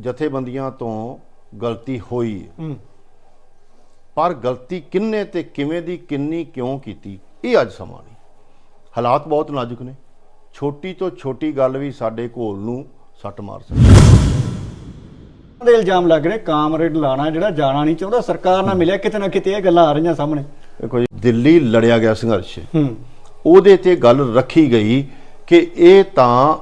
ਜਥੇਬੰਦੀਆਂ ਤੋਂ ਗਲਤੀ ਹੋਈ ਹੈ। ਹੂੰ। ਪਰ ਗਲਤੀ ਕਿੰਨੇ ਤੇ ਕਿਵੇਂ ਦੀ ਕਿੰਨੀ ਕਿਉਂ ਕੀਤੀ ਇਹ ਅੱਜ ਸਮਾਂ ਨਹੀਂ। ਹਾਲਾਤ ਬਹੁਤ ਨਾਜ਼ੁਕ ਨੇ। ਛੋਟੀ ਤੋਂ ਛੋਟੀ ਗੱਲ ਵੀ ਸਾਡੇ ਘੋਲ ਨੂੰ ਸੱਟ ਮਾਰ ਸਕਦੀ ਹੈ। ਦੇ ਇਲਜ਼ਾਮ ਲੱਗ ਰਹੇ ਕਾਮਰੇਡ ਲਾਣਾ ਜਿਹੜਾ ਜਾਣਾ ਨਹੀਂ ਚਾਹੁੰਦਾ ਸਰਕਾਰ ਨਾਲ ਮਿਲਿਆ ਕਿਤੇ ਨਾ ਕਿਤੇ ਇਹ ਗੱਲਾਂ ਆ ਰਹੀਆਂ ਸਾਹਮਣੇ। ਦੇਖੋ ਜੀ ਦਿੱਲੀ ਲੜਿਆ ਗਿਆ ਸੰਘਰਸ਼ ਹੂੰ। ਉਹਦੇ ਤੇ ਗੱਲ ਰੱਖੀ ਗਈ ਕਿ ਇਹ ਤਾਂ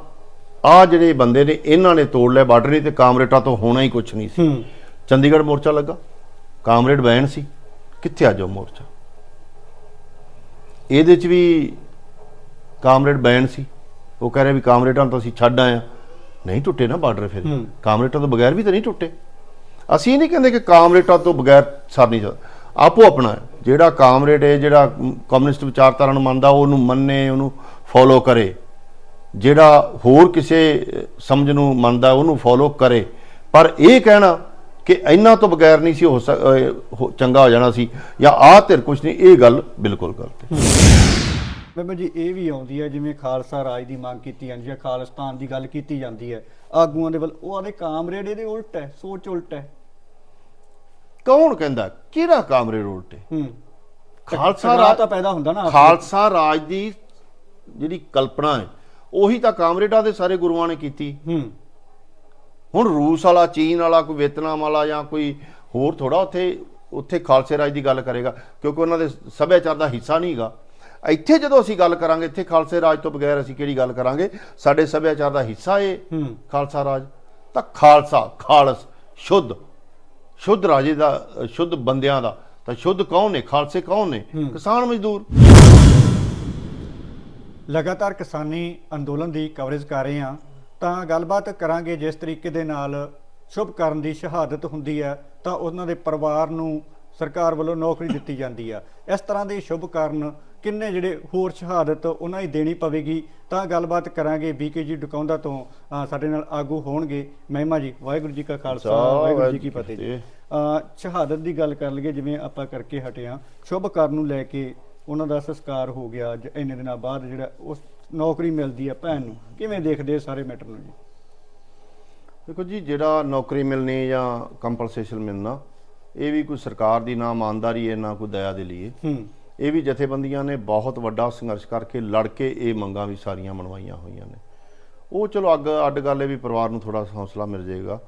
ਆ ਜਿਹੜੇ ਬੰਦੇ ਨੇ ਇਹਨਾਂ ਨੇ ਤੋੜ ਲਿਆ ਬਾਰਡਰ ਨਹੀਂ ਤੇ ਕਾਮਰੇਟਾਂ ਤੋਂ ਹੋਣਾ ਹੀ ਕੁਝ ਨਹੀਂ ਸੀ। ਚੰਡੀਗੜ੍ਹ ਮੋਰਚਾ ਲੱਗਾ। ਕਾਮਰੇਡ ਬੈਨ ਸੀ। ਕਿੱਥੇ ਅੱਜ ਉਹ ਮੋਰਚਾ? ਇਹਦੇ ਚ ਵੀ ਕਾਮਰੇਡ ਬੈਨ ਸੀ। ਉਹ ਕਹਿ ਰਿਹਾ ਵੀ ਕਾਮਰੇਡਾਂ ਨੂੰ ਤਾਂ ਅਸੀਂ ਛੱਡ ਆਏ ਆ ਨਹੀਂ ਟੁੱਟੇ ਨਾ ਬਾਰਡਰ ਫਿਰ। ਹੂੰ। ਕਾਮਰੇਡਾਂ ਤੋਂ ਬਗੈਰ ਵੀ ਤਾਂ ਨਹੀਂ ਟੁੱਟੇ। ਅਸੀਂ ਨਹੀਂ ਕਹਿੰਦੇ ਕਿ ਕਾਮਰੇਡਾਂ ਤੋਂ ਬਗੈਰ ਸਰ ਨਹੀਂ ਸਕਦਾ ਆਪੋ ਆਪਣਾ। ਜਿਹੜਾ ਕਾਮਰੇਡ ਹੈ ਜਿਹੜਾ ਕਮਿਊਨਿਸਟ ਵਿਚਾਰਧਾਰਾ ਨੂੰ ਮੰਨਦਾ ਉਹਨੂੰ ਮੰਨੇ ਉਹਨੂੰ ਫੋਲੋ ਕਰੇ। ਜਿਹੜਾ ਹੋਰ ਕਿਸੇ ਸਮਝ ਨੂੰ ਮੰਨਦਾ ਉਹਨੂੰ ਫੋਲੋ ਕਰੇ। ਪਰ ਇਹ ਕਹਿਣਾ ਕਿ ਇਹਨਾਂ ਤੋਂ ਬਗੈਰ ਨਹੀਂ ਸੀ ਹੋ ਚੰਗਾ ਹੋ ਜਾਣਾ ਸੀ ਜਾਂ ਆਹ ਧਿਰ ਕੁਛ ਨਹੀਂ ਇਹ ਗੱਲ ਬਿਲਕੁਲ ਗਲਤ ਹੈ। ਬੇਬੇ ਜੀ ਇਹ ਵੀ ਆਉਂਦੀ ਹੈ ਜਿਵੇਂ ਖਾਲਸਾ ਰਾਜ ਦੀ ਮੰਗ ਕੀਤੀ ਜਾਂਦੀ ਹੈ ਖਾਲਿਸਤਾਨ ਦੀ ਗੱਲ ਕੀਤੀ ਜਾਂਦੀ ਹੈ। ਆਗੂਆਂ ਦੇ ਵੱਲ ਉਹ ਆਦੇ ਕਾਮਰੇਡ ਇਹਦੇ ਉਲਟ ਹੈ ਸੋਚ ਉਲਟ ਹੈ। ਕੌਣ ਕਹਿੰਦਾ? ਕਿਹੜਾ ਕਾਮਰੇਡ ਉਲਟੇ ਹੂੰ? ਖਾਲਸਾ ਰਾਜ ਤਾਂ ਪੈਦਾ ਹੁੰਦਾ ਨਾ। ਖਾਲਸਾ ਰਾਜ ਦੀ ਜਿਹੜੀ ਕਲਪਨਾ ਹੈ ਉਹੀ ਤਾਂ ਕਾਮਰੇਡਾਂ ਦੇ ਸਾਰੇ ਗੁਰੂਆਂ ਨੇ ਕੀਤੀ। ਹੂੰ। ਹੁਣ ਰੂਸ ਵਾਲਾ ਚੀਨ ਵਾਲਾ ਕੋਈ ਵੀਅਤਨਾਮ ਵਾਲਾ ਜਾਂ ਕੋਈ ਹੋਰ ਥੋੜਾ ਉੱਥੇ ਉੱਥੇ ਖਾਲਸੇ ਰਾਜ ਦੀ ਗੱਲ ਕਰੇਗਾ ਕਿਉਂਕਿ ਉਹਨਾਂ ਦੇ ਸੱਭਿਆਚਾਰ ਦਾ ਹਿੱਸਾ ਨਹੀਂਗਾ ਇੱਥੇ ਜਦੋਂ ਅਸੀਂ ਗੱਲ ਕਰਾਂਗੇ ਇੱਥੇ ਖਾਲਸੇ ਰਾਜ ਤੋਂ ਬਗੈਰ ਅਸੀਂ ਕਿਹੜੀ ਗੱਲ ਕਰਾਂਗੇ? ਸਾਡੇ ਸੱਭਿਆਚਾਰ ਦਾ ਹਿੱਸਾ ਹੂੰ। ਖਾਲਸਾ ਰਾਜ। ਤਾਂ ਖਾਲਸਾ ਖਾਲਸ ਸ਼ੁੱਧ ਸ਼ੁੱਧ ਰਾਜੇ ਦਾ ਸ਼ੁੱਧ ਬੰਦਿਆਂ ਦਾ ਤਾਂ ਸ਼ੁੱਧ ਕੌਣ ਨੇ? ਖਾਲਸੇ ਕੌਣ ਨੇ? ਕਿਸਾਨ ਮਜ਼ਦੂਰ। ਲਗਾਤਾਰ ਕਿਸਾਨੀ ਅੰਦੋਲਨ ਦੀ ਕਵਰੇਜ ਕਰ ਰਹੇ ਹਾਂ ਤਾਂ ਗੱਲਬਾਤ ਕਰਾਂਗੇ ਜਿਸ ਤਰੀਕੇ ਦੇ ਨਾਲ ਸ਼ੁਭ ਕਰਨ ਦੀ ਸ਼ਹਾਦਤ ਹੁੰਦੀ ਹੈ ਤਾਂ ਉਹਨਾਂ ਦੇ ਪਰਿਵਾਰ ਨੂੰ ਸਰਕਾਰ ਵੱਲੋਂ ਨੌਕਰੀ ਦਿੱਤੀ ਜਾਂਦੀ ਆ। ਇਸ ਤਰ੍ਹਾਂ ਦੇ ਸ਼ੁਭ ਕਾਰਨ ਕਿੰਨੇ ਜਿਹੜੇ ਹੋਰ ਸ਼ਹਾਦਤ ਉਹਨਾਂ ਹੀ ਦੇਣੀ ਪਵੇਗੀ ਤਾਂ ਗੱਲਬਾਤ ਕਰਾਂਗੇ ਬੀਕੇ ਜੀ ਡੁਕਾਉਂਦਾ ਤੋਂ ਸਾਡੇ ਨਾਲ ਆਗੂ ਹੋਣਗੇ ਮਹਿਮਾ ਜੀ ਵਾਹਿਗੁਰੂ ਜੀ ਕਾ ਖਾਲਸਾ ਵਾਹਿਗੁਰੂ ਜੀ ਕੀ ਫਤਿਹ। ਸ਼ਹਾਦਤ ਦੀ ਗੱਲ ਕਰ ਲਈਏ ਜਿਵੇਂ ਆਪਾਂ ਕਰਕੇ ਹਟੇ ਹਾਂ ਸ਼ੁਭ ਕਰਨ ਨੂੰ ਲੈ ਕੇ ਉਹਨਾਂ ਦਾ ਸੰਸਕਾਰ ਹੋ ਗਿਆ ਅੱਜ ਇੰਨੇ ਦਿਨਾਂ ਬਾਅਦ ਜਿਹੜਾ ਉਸ ਨੌਕਰੀ ਮਿਲਦੀ ਹੈ ਭੈਣ ਨੂੰ। ਕਿਵੇਂ ਦੇਖਦੇ ਸਾਰੇ ਮੈਟਰ ਨੂੰ ਜੀ? ਦੇਖੋ ਜੀ ਜਿਹੜਾ ਨੌਕਰੀ ਮਿਲਣੀ ਜਾਂ ਕੰਪਨਸੇਸ਼ਨ ਮਿਲਣਾ ਇਹ ਵੀ ਕੋਈ ਸਰਕਾਰ ਦੀ ਨਾ ਇਮਾਨਦਾਰੀ ਹੈ ਨਾ ਕੋਈ ਦਇਆ ਦੇ ਲਈ ਹੂੰ। ਇਹ ਵੀ ਜਥੇਬੰਦੀਆਂ ਨੇ ਬਹੁਤ ਵੱਡਾ ਸੰਘਰਸ਼ ਕਰਕੇ ਲੜ ਕੇ ਇਹ ਮੰਗਾਂ ਵੀ ਸਾਰੀਆਂ ਮਨਵਾਈਆਂ ਹੋਈਆਂ ਨੇ। ਉਹ ਚਲੋ ਅੱਗ ਅੱਡ ਗੱਲ ਹੈ ਵੀ ਪਰਿਵਾਰ ਨੂੰ ਥੋੜਾ ਹੌਸਲਾ ਮਿਲ ਜਾਏਗਾ।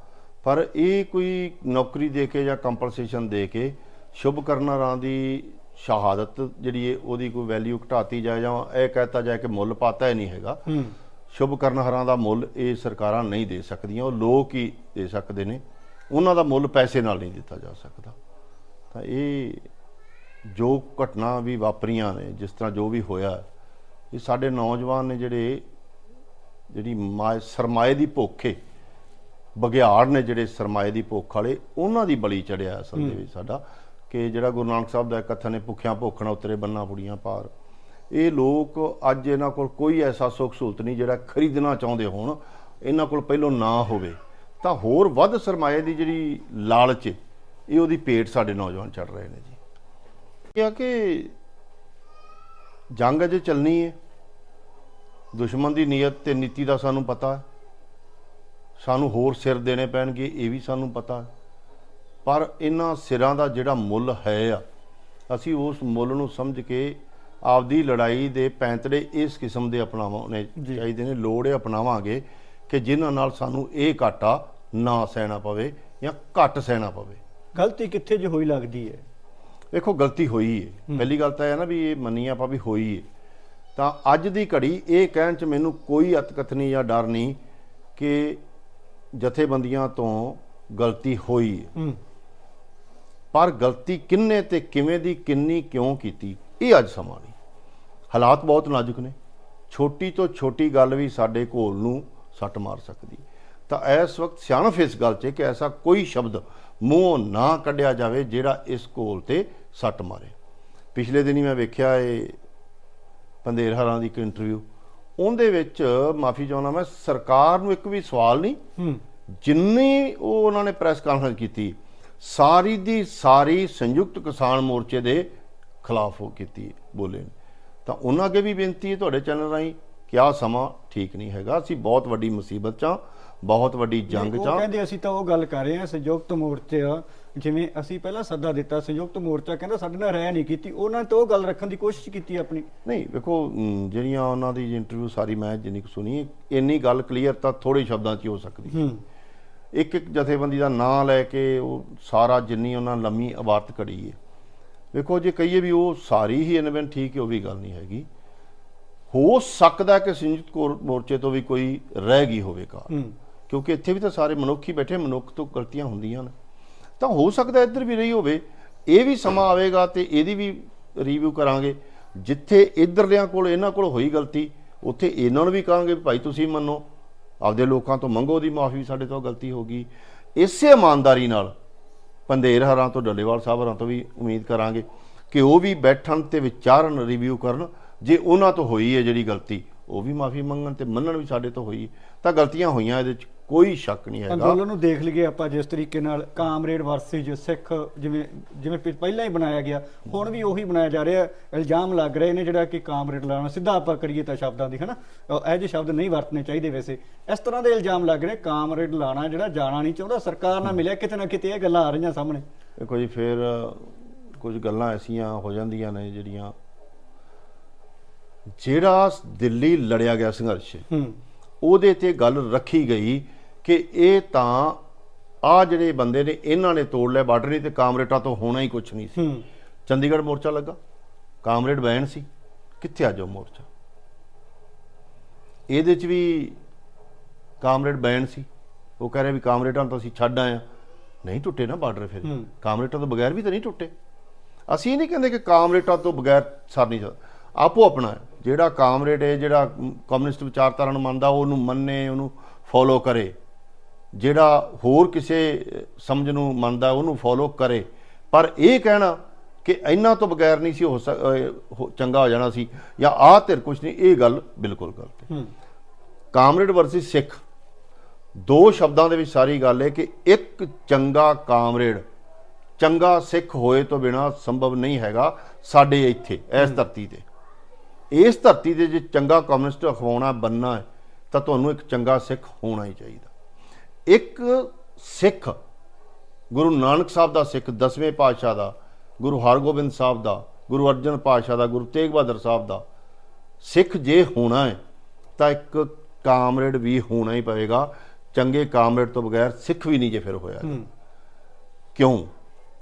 ਪਰ ਇਹ ਕੋਈ ਨੌਕਰੀ ਦੇ ਕੇ ਜਾਂ ਕੰਪਨਸੇਸ਼ਨ ਦੇ ਕੇ ਸ਼ੁਭ ਕਰਨਾਰਾਂ ਦੀ ਸ਼ਹਾਦਤ ਜਿਹੜੀ ਹੈ ਉਹਦੀ ਕੋਈ ਵੈਲਿਊ ਘਟਾਤੀ ਜਾਏ ਜਾਂ ਇਹ ਕਹਤਾ ਜਾਏ ਕਿ ਮੁੱਲ ਪਾਤਾ ਹੀ ਨਹੀਂ ਹੈਗਾ। ਸ਼ੁਭ ਕਰਨਹਾਰਾਂ ਦਾ ਮੁੱਲ ਇਹ ਸਰਕਾਰਾਂ ਨਹੀਂ ਦੇ ਸਕਦੀਆਂ ਉਹ ਲੋਕ ਹੀ ਦੇ ਸਕਦੇ ਨੇ। ਉਹਨਾਂ ਦਾ ਮੁੱਲ ਪੈਸੇ ਨਾਲ ਨਹੀਂ ਦਿੱਤਾ ਜਾ ਸਕਦਾ। ਤਾਂ ਇਹ ਜੋ ਘਟਨਾ ਵੀ ਵਾਪਰੀਆਂ ਨੇ ਜਿਸ ਤਰ੍ਹਾਂ ਜੋ ਵੀ ਹੋਇਆ ਇਹ ਸਾਡੇ ਨੌਜਵਾਨ ਨੇ ਜਿਹੜੇ ਜਿਹੜੀ ਮਾਏ ਸਰਮਾਏ ਦੀ ਭੁੱਖ ਬਗਿਆੜ ਨੇ ਜਿਹੜੇ ਸਰਮਾਏ ਦੀ ਭੁੱਖ ਵਾਲੇ ਉਹਨਾਂ ਦੀ ਬਲੀ ਚੜਿਆ ਅਸਲ ਦੇ ਵਿੱਚ ਸਾਡਾ। ਕਿ ਜਿਹੜਾ ਗੁਰੂ ਨਾਨਕ ਸਾਹਿਬ ਦਾ ਕਥਨ ਹੈ ਭੁੱਖਿਆਂ ਭੁੱਖਣਾ ਉਤਰੇ ਬੰਨਾ ਪੁੜੀਆਂ ਪਾਰ। ਇਹ ਲੋਕ ਅੱਜ ਇਹਨਾਂ ਕੋਲ ਕੋਈ ਐਸਾ ਸੁੱਖ ਸਹੂਲਤ ਨਹੀਂ ਜਿਹੜਾ ਖਰੀਦਣਾ ਚਾਹੁੰਦੇ ਹੋਣ ਇਹਨਾਂ ਕੋਲ ਪਹਿਲੋਂ ਨਾ ਹੋਵੇ। ਤਾਂ ਹੋਰ ਵੱਧ ਸਰਮਾਏ ਦੀ ਜਿਹੜੀ ਲਾਲਚ ਹੈ, ਇਹ ਉਹਦੀ ਪੇਟ ਸਾਡੇ ਨੌਜਵਾਨ ਚੜ ਰਹੇ ਨੇ ਜੀ। ਇਹ ਆ ਕਿ ਜੰਗ ਅਜੇ ਚੱਲਣੀ ਹੈ ਦੁਸ਼ਮਣ ਦੀ ਨੀਅਤ ਤੇ ਨੀਤੀ ਦਾ ਸਾਨੂੰ ਪਤਾ। ਹੈ ਸਾਨੂੰ ਹੋਰ ਸਿਰ ਦੇਣੇ ਪੈਣਗੇ ਇਹ ਵੀ ਸਾਨੂੰ ਪਤਾ। ਹੈ ਪਰ ਇਹਨਾਂ ਸਿਰਾਂ ਦਾ ਜਿਹੜਾ ਮੁੱਲ ਹੈ ਆ ਅਸੀਂ ਉਸ ਮੁੱਲ ਨੂੰ ਸਮਝ ਕੇ ਆਪਦੀ ਲੜਾਈ ਦੇ ਪੈਂਤੜੇ ਇਸ ਕਿਸਮ ਦੇ ਅਪਣਾਉਣੇ। ਚਾਹੀਦੇ ਨੇ ਲੋੜ ਹੈ ਅਪਣਾਵਾਂਗੇ ਕਿ ਜਿਨ੍ਹਾਂ ਨਾਲ ਸਾਨੂੰ ਇਹ ਘਾਟਾ ਨਾ ਸਹਿਣਾ ਪਵੇ ਜਾਂ ਘੱਟ ਸਹਿਣਾ ਪਵੇ। ਗਲਤੀ ਕਿੱਥੇ ਜੇ ਹੋਈ ਲੱਗਦੀ ਹੈ? ਵੇਖੋ ਗਲਤੀ ਹੋਈ ਹੈ। ਪਹਿਲੀ ਗੱਲ ਤਾਂ ਇਹ ਹੈ ਨਾ ਵੀ ਇਹ ਮੰਨੀ ਆਪਾਂ ਵੀ ਹੋਈ ਹੈ ਤਾਂ ਅੱਜ ਦੀ ਘੜੀ ਇਹ ਕਹਿਣ ਚ ਮੈਨੂੰ ਕੋਈ ਅਤਕਥਨੀ ਜਾਂ ਡਰ ਨਹੀਂ ਕਿ ਜਥੇਬੰਦੀਆਂ ਤੋਂ ਗਲਤੀ ਹੋਈ ਹੂੰ। ਪਰ ਗਲਤੀ ਕਿੰਨੇ ਤੇ ਕਿਵੇਂ ਦੀ ਕਿੰਨੀ ਕਿਉਂ ਕੀਤੀ ਇਹ ਅੱਜ ਸਮਾਂ ਨਹੀਂ। ਹਾਲਾਤ ਬਹੁਤ ਨਾਜ਼ੁਕ ਨੇ। ਛੋਟੀ ਤੋਂ ਛੋਟੀ ਗੱਲ ਵੀ ਸਾਡੇ ਘੋਲ ਨੂੰ ਸੱਟ ਮਾਰ ਸਕਦੀ। ਤਾਂ ਇਸ ਵਕਤ ਸਿਆਣਪ ਇਸ ਗੱਲ 'ਚ ਕਿ ਐਸਾ ਕੋਈ ਸ਼ਬਦ ਮੂੰਹੋਂ ਨਾ ਕੱਢਿਆ ਜਾਵੇ ਜਿਹੜਾ ਇਸ ਘੋਲ ਤੇ ਸੱਟ ਮਾਰੇ। ਪਿਛਲੇ ਦਿਨੀ ਮੈਂ ਵੇਖਿਆ ਇਹ ਪੰਦੇਰ ਹਰਾਂ ਦੀ ਇੱਕ ਇੰਟਰਵਿਊ ਉਹਦੇ ਵਿੱਚ ਮਾਫੀ ਚਾਹੁੰਦਾ ਮੈਂ ਸਰਕਾਰ ਨੂੰ ਇੱਕ ਵੀ ਸਵਾਲ ਨਹੀਂ। ਜਿੰਨੀ ਉਹ ਉਹਨਾਂ ਨੇ ਪ੍ਰੈਸ ਕਾਨਫਰੰਸ ਕੀਤੀ ਸਾਰੀ ਦੀ ਸਾਰੀ ਸੰਯੁਕਤ ਕਿਸਾਨ ਮੋਰਚੇ ਦੇ ਖਿਲਾਫ ਉਹ ਕੀਤੀ ਬੋਲੇ। ਤਾਂ ਉਹਨਾਂ ਅੱਗੇ ਵੀ ਬੇਨਤੀ ਹੈ ਤੁਹਾਡੇ ਚੈਨਲ ਰਾਹੀਂ ਕਿ ਆਹ ਸਮਾਂ ਠੀਕ ਨਹੀਂ ਹੈਗਾ ਅਸੀਂ ਬਹੁਤ ਵੱਡੀ ਮੁਸੀਬਤ 'ਚ ਹਾਂ ਬਹੁਤ ਵੱਡੀ ਜੰਗ ਉਹ ਚ ਆ। ਕਹਿੰਦੇ ਅਸੀਂ ਤਾਂ ਉਹ ਗੱਲ ਕਰ ਰਹੇ ਹਾਂ ਸੰਯੁਕਤ ਮੋਰਚਾ ਜਿਵੇਂ ਅਸੀਂ ਪਹਿਲਾਂ ਸੱਦਾ ਦਿੱਤਾ ਸੰਯੁਕਤ ਮੋਰਚਾ ਕਹਿੰਦਾ ਸਾਡੇ ਨਾਲ ਰਹਿ ਨਹੀਂ ਕੀਤੀ ਉਹਨਾਂ ਨੇ ਤਾਂ ਉਹ ਗੱਲ ਰੱਖਣ ਦੀ ਕੋਸ਼ਿਸ਼ ਕੀਤੀ ਆਪਣੀ ਨਹੀਂ ਵੇਖੋ ਜਿਹੜੀਆਂ ਉਹਨਾਂ ਦੀ ਇੰਟਰਵਿਊ ਸਾਰੀ ਮੈਂ ਜਿੰਨੀ ਕੁ ਸੁਣੀ ਇੰਨੀ ਗੱਲ ਕਲੀਅਰ ਤਾਂ ਥੋੜੇ ਸ਼ਬਦਾਂ 'ਚ ਹੀ ਹੋ ਸਕਦੀ ਹੂੰ ਇੱਕ ਇੱਕ ਜਥੇਬੰਦੀ ਦਾ ਨਾਂ ਲੈ ਕੇ ਉਹ ਸਾਰਾ ਜਿੰਨੀ ਉਹਨਾਂ ਲੰਮੀ ਇਬਾਰਤ ਕਰੀ ਹੈ। ਵੇਖੋ ਜੇ ਕਹੀਏ ਵੀ ਉਹ ਸਾਰੀ ਹੀ ਇਨਵੈਂਟ ਠੀਕ ਹੈ ਉਹ ਵੀ ਗੱਲ ਨਹੀਂ ਹੈਗੀ। ਹੋ ਸਕਦਾ ਕਿ ਸੰਯੁਕਤ ਕੌਰ- ਮੋਰਚੇ ਤੋਂ ਵੀ ਕੋਈ ਰਹਿ ਗਈ ਹੋਵੇ ਕਾਰ ਕਿਉਂਕਿ ਇੱਥੇ ਵੀ ਤਾਂ ਸਾਰੇ ਮਨੁੱਖ ਹੀ ਬੈਠੇ ਮਨੁੱਖ ਤੋਂ ਗਲਤੀਆਂ ਹੁੰਦੀਆਂ ਨੇ। ਤਾਂ ਹੋ ਸਕਦਾ ਇੱਧਰ ਵੀ ਰਹੀ ਹੋਵੇ ਇਹ ਵੀ ਸਮਾਂ ਆਵੇਗਾ ਤੇ ਇਹਦੀ ਵੀ ਰਿਵਿਊ ਕਰਾਂਗੇ। ਜਿੱਥੇ ਇੱਧਰਲਿਆਂ ਕੋਲ ਇਹਨਾਂ ਕੋਲ ਹੋਈ ਗਲਤੀ ਉੱਥੇ ਇਹਨਾਂ ਨੂੰ ਵੀ ਕਹਾਂਗੇ ਭਾਈ ਤੁਸੀਂ ਮੰਨੋ। ਆਪਦੇ ਲੋਕਾਂ ਤੋਂ ਮੰਗੋ ਦੀ ਮਾਫੀ ਸਾਡੇ ਤੋਂ ਗਲਤੀ ਹੋ ਗਈ। ਇਸੇ ਇਮਾਨਦਾਰੀ ਨਾਲ ਪੰਦੇਰ ਹਰਾਂ ਤੋਂ, ਡੱਲੇਵਾਲ ਸਾਹਿਬ ਹਰਾਂ ਤੋਂ ਵੀ ਉਮੀਦ ਕਰਾਂਗੇ ਕਿ ਉਹ ਵੀ ਬੈਠਣ ਤੇ ਵਿਚਾਰਨ ਰਿਵਿਊ ਕਰਨ। ਜੇ ਉਹਨਾਂ ਤੋਂ ਹੋਈ ਹੈ ਜਿਹੜੀ ਗਲਤੀ, ਉਹ ਵੀ ਮਾਫੀ ਮੰਗਣ ਤੇ ਮੰਨਣ ਵੀ ਸਾਡੇ ਤੋਂ ਹੋਈ। ਤਾਂ ਗਲਤੀਆਂ ਹੋਈਆਂ ਇਹਦੇ ਚ। ਕੋਈ ਸ਼ੱਕ ਨਹੀਂ ਹੈਗਾ। ਅੰਦੋਲਨ ਨੂੰ ਦੇਖ ਲਈਏ ਆਪਾਂ ਜਿਸ ਤਰੀਕੇ ਨਾਲ ਕਾਮਰੇਡ ਵਰਸੇਜ ਸਿੱਖ ਜਿਵੇਂ ਜਿਵੇਂ ਪਿ- ਪਹਿਲਾਂ ਹੀ ਬਣਾਇਆ ਗਿਆ ਹੁਣ ਵੀ ਉਹੀ ਬਣਾਇਆ ਜਾ ਰਿਹਾ ਇਲਜ਼ਾਮ ਲੱਗ ਰਹੇ ਨੇ ਜਿਹੜਾ ਕਿ ਕਾਮਰੇਡ ਲਾਣਾ ਸਿੱਧਾ ਆਪਾਂ ਕਰੀਏ ਤਾਂ ਸ਼ਬਦਾਂ ਦੀ ਹਨਾ? ਅਹ ਇਹ ਜਿਹੇ ਸ਼ਬਦ ਨਹੀਂ ਵਰਤਨੇ ਚਾਹੀਦੇ ਵੈਸੇ। ਇਸ ਤਰ੍ਹਾਂ ਦੇ ਇਲਜ਼ਾਮ ਲੱਗ ਰਹੇ ਕਾਮਰੇਡ ਲਾਣਾ ਜਿਹੜਾ ਜਾਣਾ ਨਹੀਂ ਚਾਹੁੰਦਾ ਸਰਕਾਰ ਨਾਲ ਮਿਲਿਆ ਕਿਤੇ ਨਾ ਕਿਤੇ ਇਹ ਗੱਲਾਂ ਆ ਰਹੀਆਂ ਸਾਹਮਣੇ। ਦੇਖੋ ਜੀ ਫਿਰ ਕੁਝ ਗੱਲਾਂ ਐਸੀਆਂ ਹੋ ਜਾਂਦੀਆਂ ਨੇ ਜਿਹੜੀਆਂ ਜਿਹੜਾ ਦਿੱਲੀ ਲੜਿਆ ਗਿਆ ਸੰਘਰਸ਼ ਹੂੰ। ਉਹਦੇ ਤੇ ਗੱਲ ਰੱਖੀ ਗਈ ਕਿ ਇਹ ਤਾਂ ਆ ਜਿਹੜੇ ਬੰਦੇ ਨੇ ਇਹਨਾਂ ਨੇ ਤੋੜ ਲਿਆ ਬਾਰਡਰ ਨਹੀਂ ਤੇ ਕਾਮਰੇਟਾਂ ਤੋਂ ਹੋਣਾ ਹੀ ਕੁਝ ਨਹੀਂ ਸੀ। ਹੂੰ। ਚੰਡੀਗੜ੍ਹ ਮੋਰਚਾ ਲੱਗਾ। ਕਾਮਰੇਡ ਬੈਨ ਸੀ। ਕਿੱਥੇ ਅੱਜ ਉਹ ਮੋਰਚਾ? ਇਹਦੇ ਚ ਵੀ ਕਾਮਰੇਡ ਬੈਨ ਸੀ। ਉਹ ਕਹਿ ਰਿਹਾ ਵੀ ਕਾਮਰੇਡਾਂ ਨੂੰ ਤਾਂ ਅਸੀਂ ਛੱਡ ਆਏ ਹਾਂ। ਨਹੀਂ ਟੁੱਟੇ ਨਾ ਬਾਰਡਰ ਫਿਰ। ਹੂੰ। ਕਾਮਰੇਡਾਂ ਤੋਂ ਬਗੈਰ ਵੀ ਤਾਂ ਨਹੀਂ ਟੁੱਟੇ। ਅਸੀਂ ਇਹ ਨਹੀਂ ਕਹਿੰਦੇ ਕਿ ਕਾਮਰੇਡਾਂ ਤੋਂ ਬਗੈਰ ਸਰ ਨਹੀਂ ਆਪੋ ਆਪਣਾ ਹੈ। ਜਿਹੜਾ ਕਾਮਰੇਡ ਹੈ ਜਿਹੜਾ ਕਮਿਊਨਿਸਟ ਵਿਚਾਰਧਾਰਾ ਨੂੰ ਮੰਨਦਾ ਉਹਨੂੰ ਮੰਨੇ ਉਹਨੂੰ ਫੋਲੋ ਕਰੇ। ਜਿਹੜਾ ਹੋਰ ਕਿਸੇ ਸਮਝ ਨੂੰ ਮੰਨਦਾ ਉਹਨੂੰ ਫੋਲੋ ਕਰੇ। ਪਰ ਇਹ ਕਹਿਣਾ ਕਿ ਇਹਨਾਂ ਤੋਂ ਬਗੈਰ ਨਹੀਂ ਸੀ ਹੋ ਚੰਗਾ ਹੋ ਜਾਣਾ ਸੀ ਜਾਂ ਆਹ ਧਿਰ ਕੁਛ ਨਹੀਂ ਇਹ ਗੱਲ ਬਿਲਕੁਲ ਗਲਤ ਹੈ। ਕਾਮਰੇਡ ਵਰਸਸ ਸਿੱਖ ਦੋ ਸ਼ਬਦਾਂ ਦੇ ਵਿੱਚ ਸਾਰੀ ਗੱਲ ਹੈ ਕਿ ਇੱਕ ਚੰਗਾ ਕਾਮਰੇਡ ਚੰਗਾ ਸਿੱਖ ਹੋਏ ਤੋਂ ਬਿਨਾ ਸੰਭਵ ਨਹੀਂ ਹੈਗਾ ਸਾਡੇ ਇੱਥੇ ਇਸ ਧਰਤੀ ਤੇ। ਇਸ ਧਰਤੀ ਤੇ ਜੇ ਚੰਗਾ ਕਮਿਊਨਿਸਟ ਅਖਵਾਉਣਾ ਬੰਨਾ ਹੈ ਤਾਂ ਤੁਹਾਨੂੰ ਇੱਕ ਚੰਗਾ ਸਿੱਖ ਹੋਣਾ ਹੀ ਚਾਹੀਦਾ। ਇੱਕ ਸਿੱਖ ਗੁਰੂ ਨਾਨਕ ਸਾਹਿਬ ਦਾ ਸਿੱਖ ਦਸਵੇਂ ਪਾਤਸ਼ਾਹ ਦਾ ਗੁਰੂ ਹਰਗੋਬਿੰਦ ਸਾਹਿਬ ਦਾ ਗੁਰੂ ਅਰਜਨ ਪਾਤਸ਼ਾਹ ਦਾ ਗੁਰੂ ਤੇਗ ਬਹਾਦਰ ਸਾਹਿਬ ਦਾ। ਸਿੱਖ ਜੇ ਹੋਣਾ ਹੈ ਤਾਂ ਇੱਕ ਕਾਮਰੇਡ ਵੀ ਹੋਣਾ ਹੀ ਪਵੇਗਾ। ਚੰਗੇ ਕਾਮਰੇਡ ਤੋਂ ਬਗੈਰ ਸਿੱਖ ਵੀ ਨਹੀਂ ਜੇ ਫਿਰ ਹੋਇਆ। ਕਿਉਂ?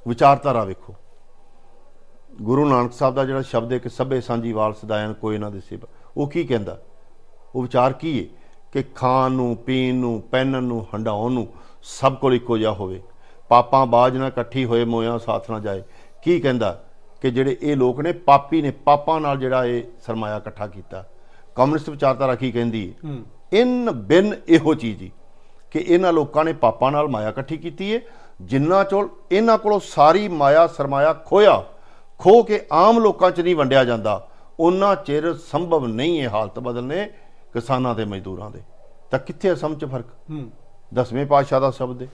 ਵਿਚਾਰਧਾਰਾ ਵੇਖੋ। ਗੁਰੂ ਨਾਨਕ ਸਾਹਿਬ ਦਾ ਜਿਹੜਾ ਸ਼ਬਦ ਹੈ ਕਿ ਸਭੇ ਸਾਂਝੀਵਾਲ ਸਦਾਇਨ ਕੋਈ ਨਾ ਦਿਸੇ। ਉਹ ਕੀ ਕਹਿੰਦਾ? ਉਹ ਵਿਚਾਰ ਕੀ ਹੈ ਕਿ ਖਾਣ ਨੂੰ ਪੀਣ ਨੂੰ ਪਹਿਨਣ ਨੂੰ ਹੰਡਾਉਣ ਨੂੰ ਸਭ ਕੋਲ ਇੱਕੋ ਜਿਹਾ ਹੋਵੇ। ਪਾਪਾਂ ਬਾਜ ਨਾ ਇਕੱਠੀ ਹੋਏ ਮੋਇਆ ਸਾਥ ਨਾ ਜਾਏ। ਕੀ ਕਹਿੰਦਾ? ਕਿ ਜਿਹੜੇ ਇਹ ਲੋਕ ਨੇ ਪਾਪੀ ਨੇ ਪਾਪਾਂ ਨਾਲ ਜਿਹੜਾ ਇਹ ਸਰਮਾਇਆ ਇਕੱਠਾ ਕੀਤਾ। ਕਮਿਊਨਿਸਟ ਵਿਚਾਰਧਾਰਾ ਕੀ ਕਹਿੰਦੀ? ਹੈ। ਇਨ ਬਿਨ ਇਹੋ ਚੀਜ਼ ਹੀ। ਕਿ ਇਹਨਾਂ ਲੋਕਾਂ ਨੇ ਪਾਪਾਂ ਨਾਲ ਮਾਇਆ ਇਕੱਠੀ ਕੀਤੀ ਹੈ ਜਿੰਨਾ ਚੋਲ ਇਹਨਾਂ ਕੋਲੋਂ ਸਾਰੀ ਮਾਇਆ ਸਰਮਾਇਆ ਖੋਇਆ ਖੋ ਕੇ ਆਮ ਲੋਕਾਂ 'ਚ ਨਹੀਂ ਵੰਡਿਆ ਜਾਂਦਾ। ਉਹਨਾਂ ਚਿਰ ਸੰਭਵ ਨਹੀਂ ਹੈ ਹਾਲਤ ਬਦਲਨੇ। ਕਿਸਾਨਾਂ ਤੇ ਮਜ਼ਦੂਰਾਂ ਦੇ। ਤਾਂ ਕਿੱਥੇ ਹੈ ਸਮਝ 'ਚ ਫ਼ਰਕ? ਹੂੰ। ਦਸਵੇਂ ਪਾਤਸ਼ਾਹ ਦਾ ਸ਼ਬਦ ਹੈ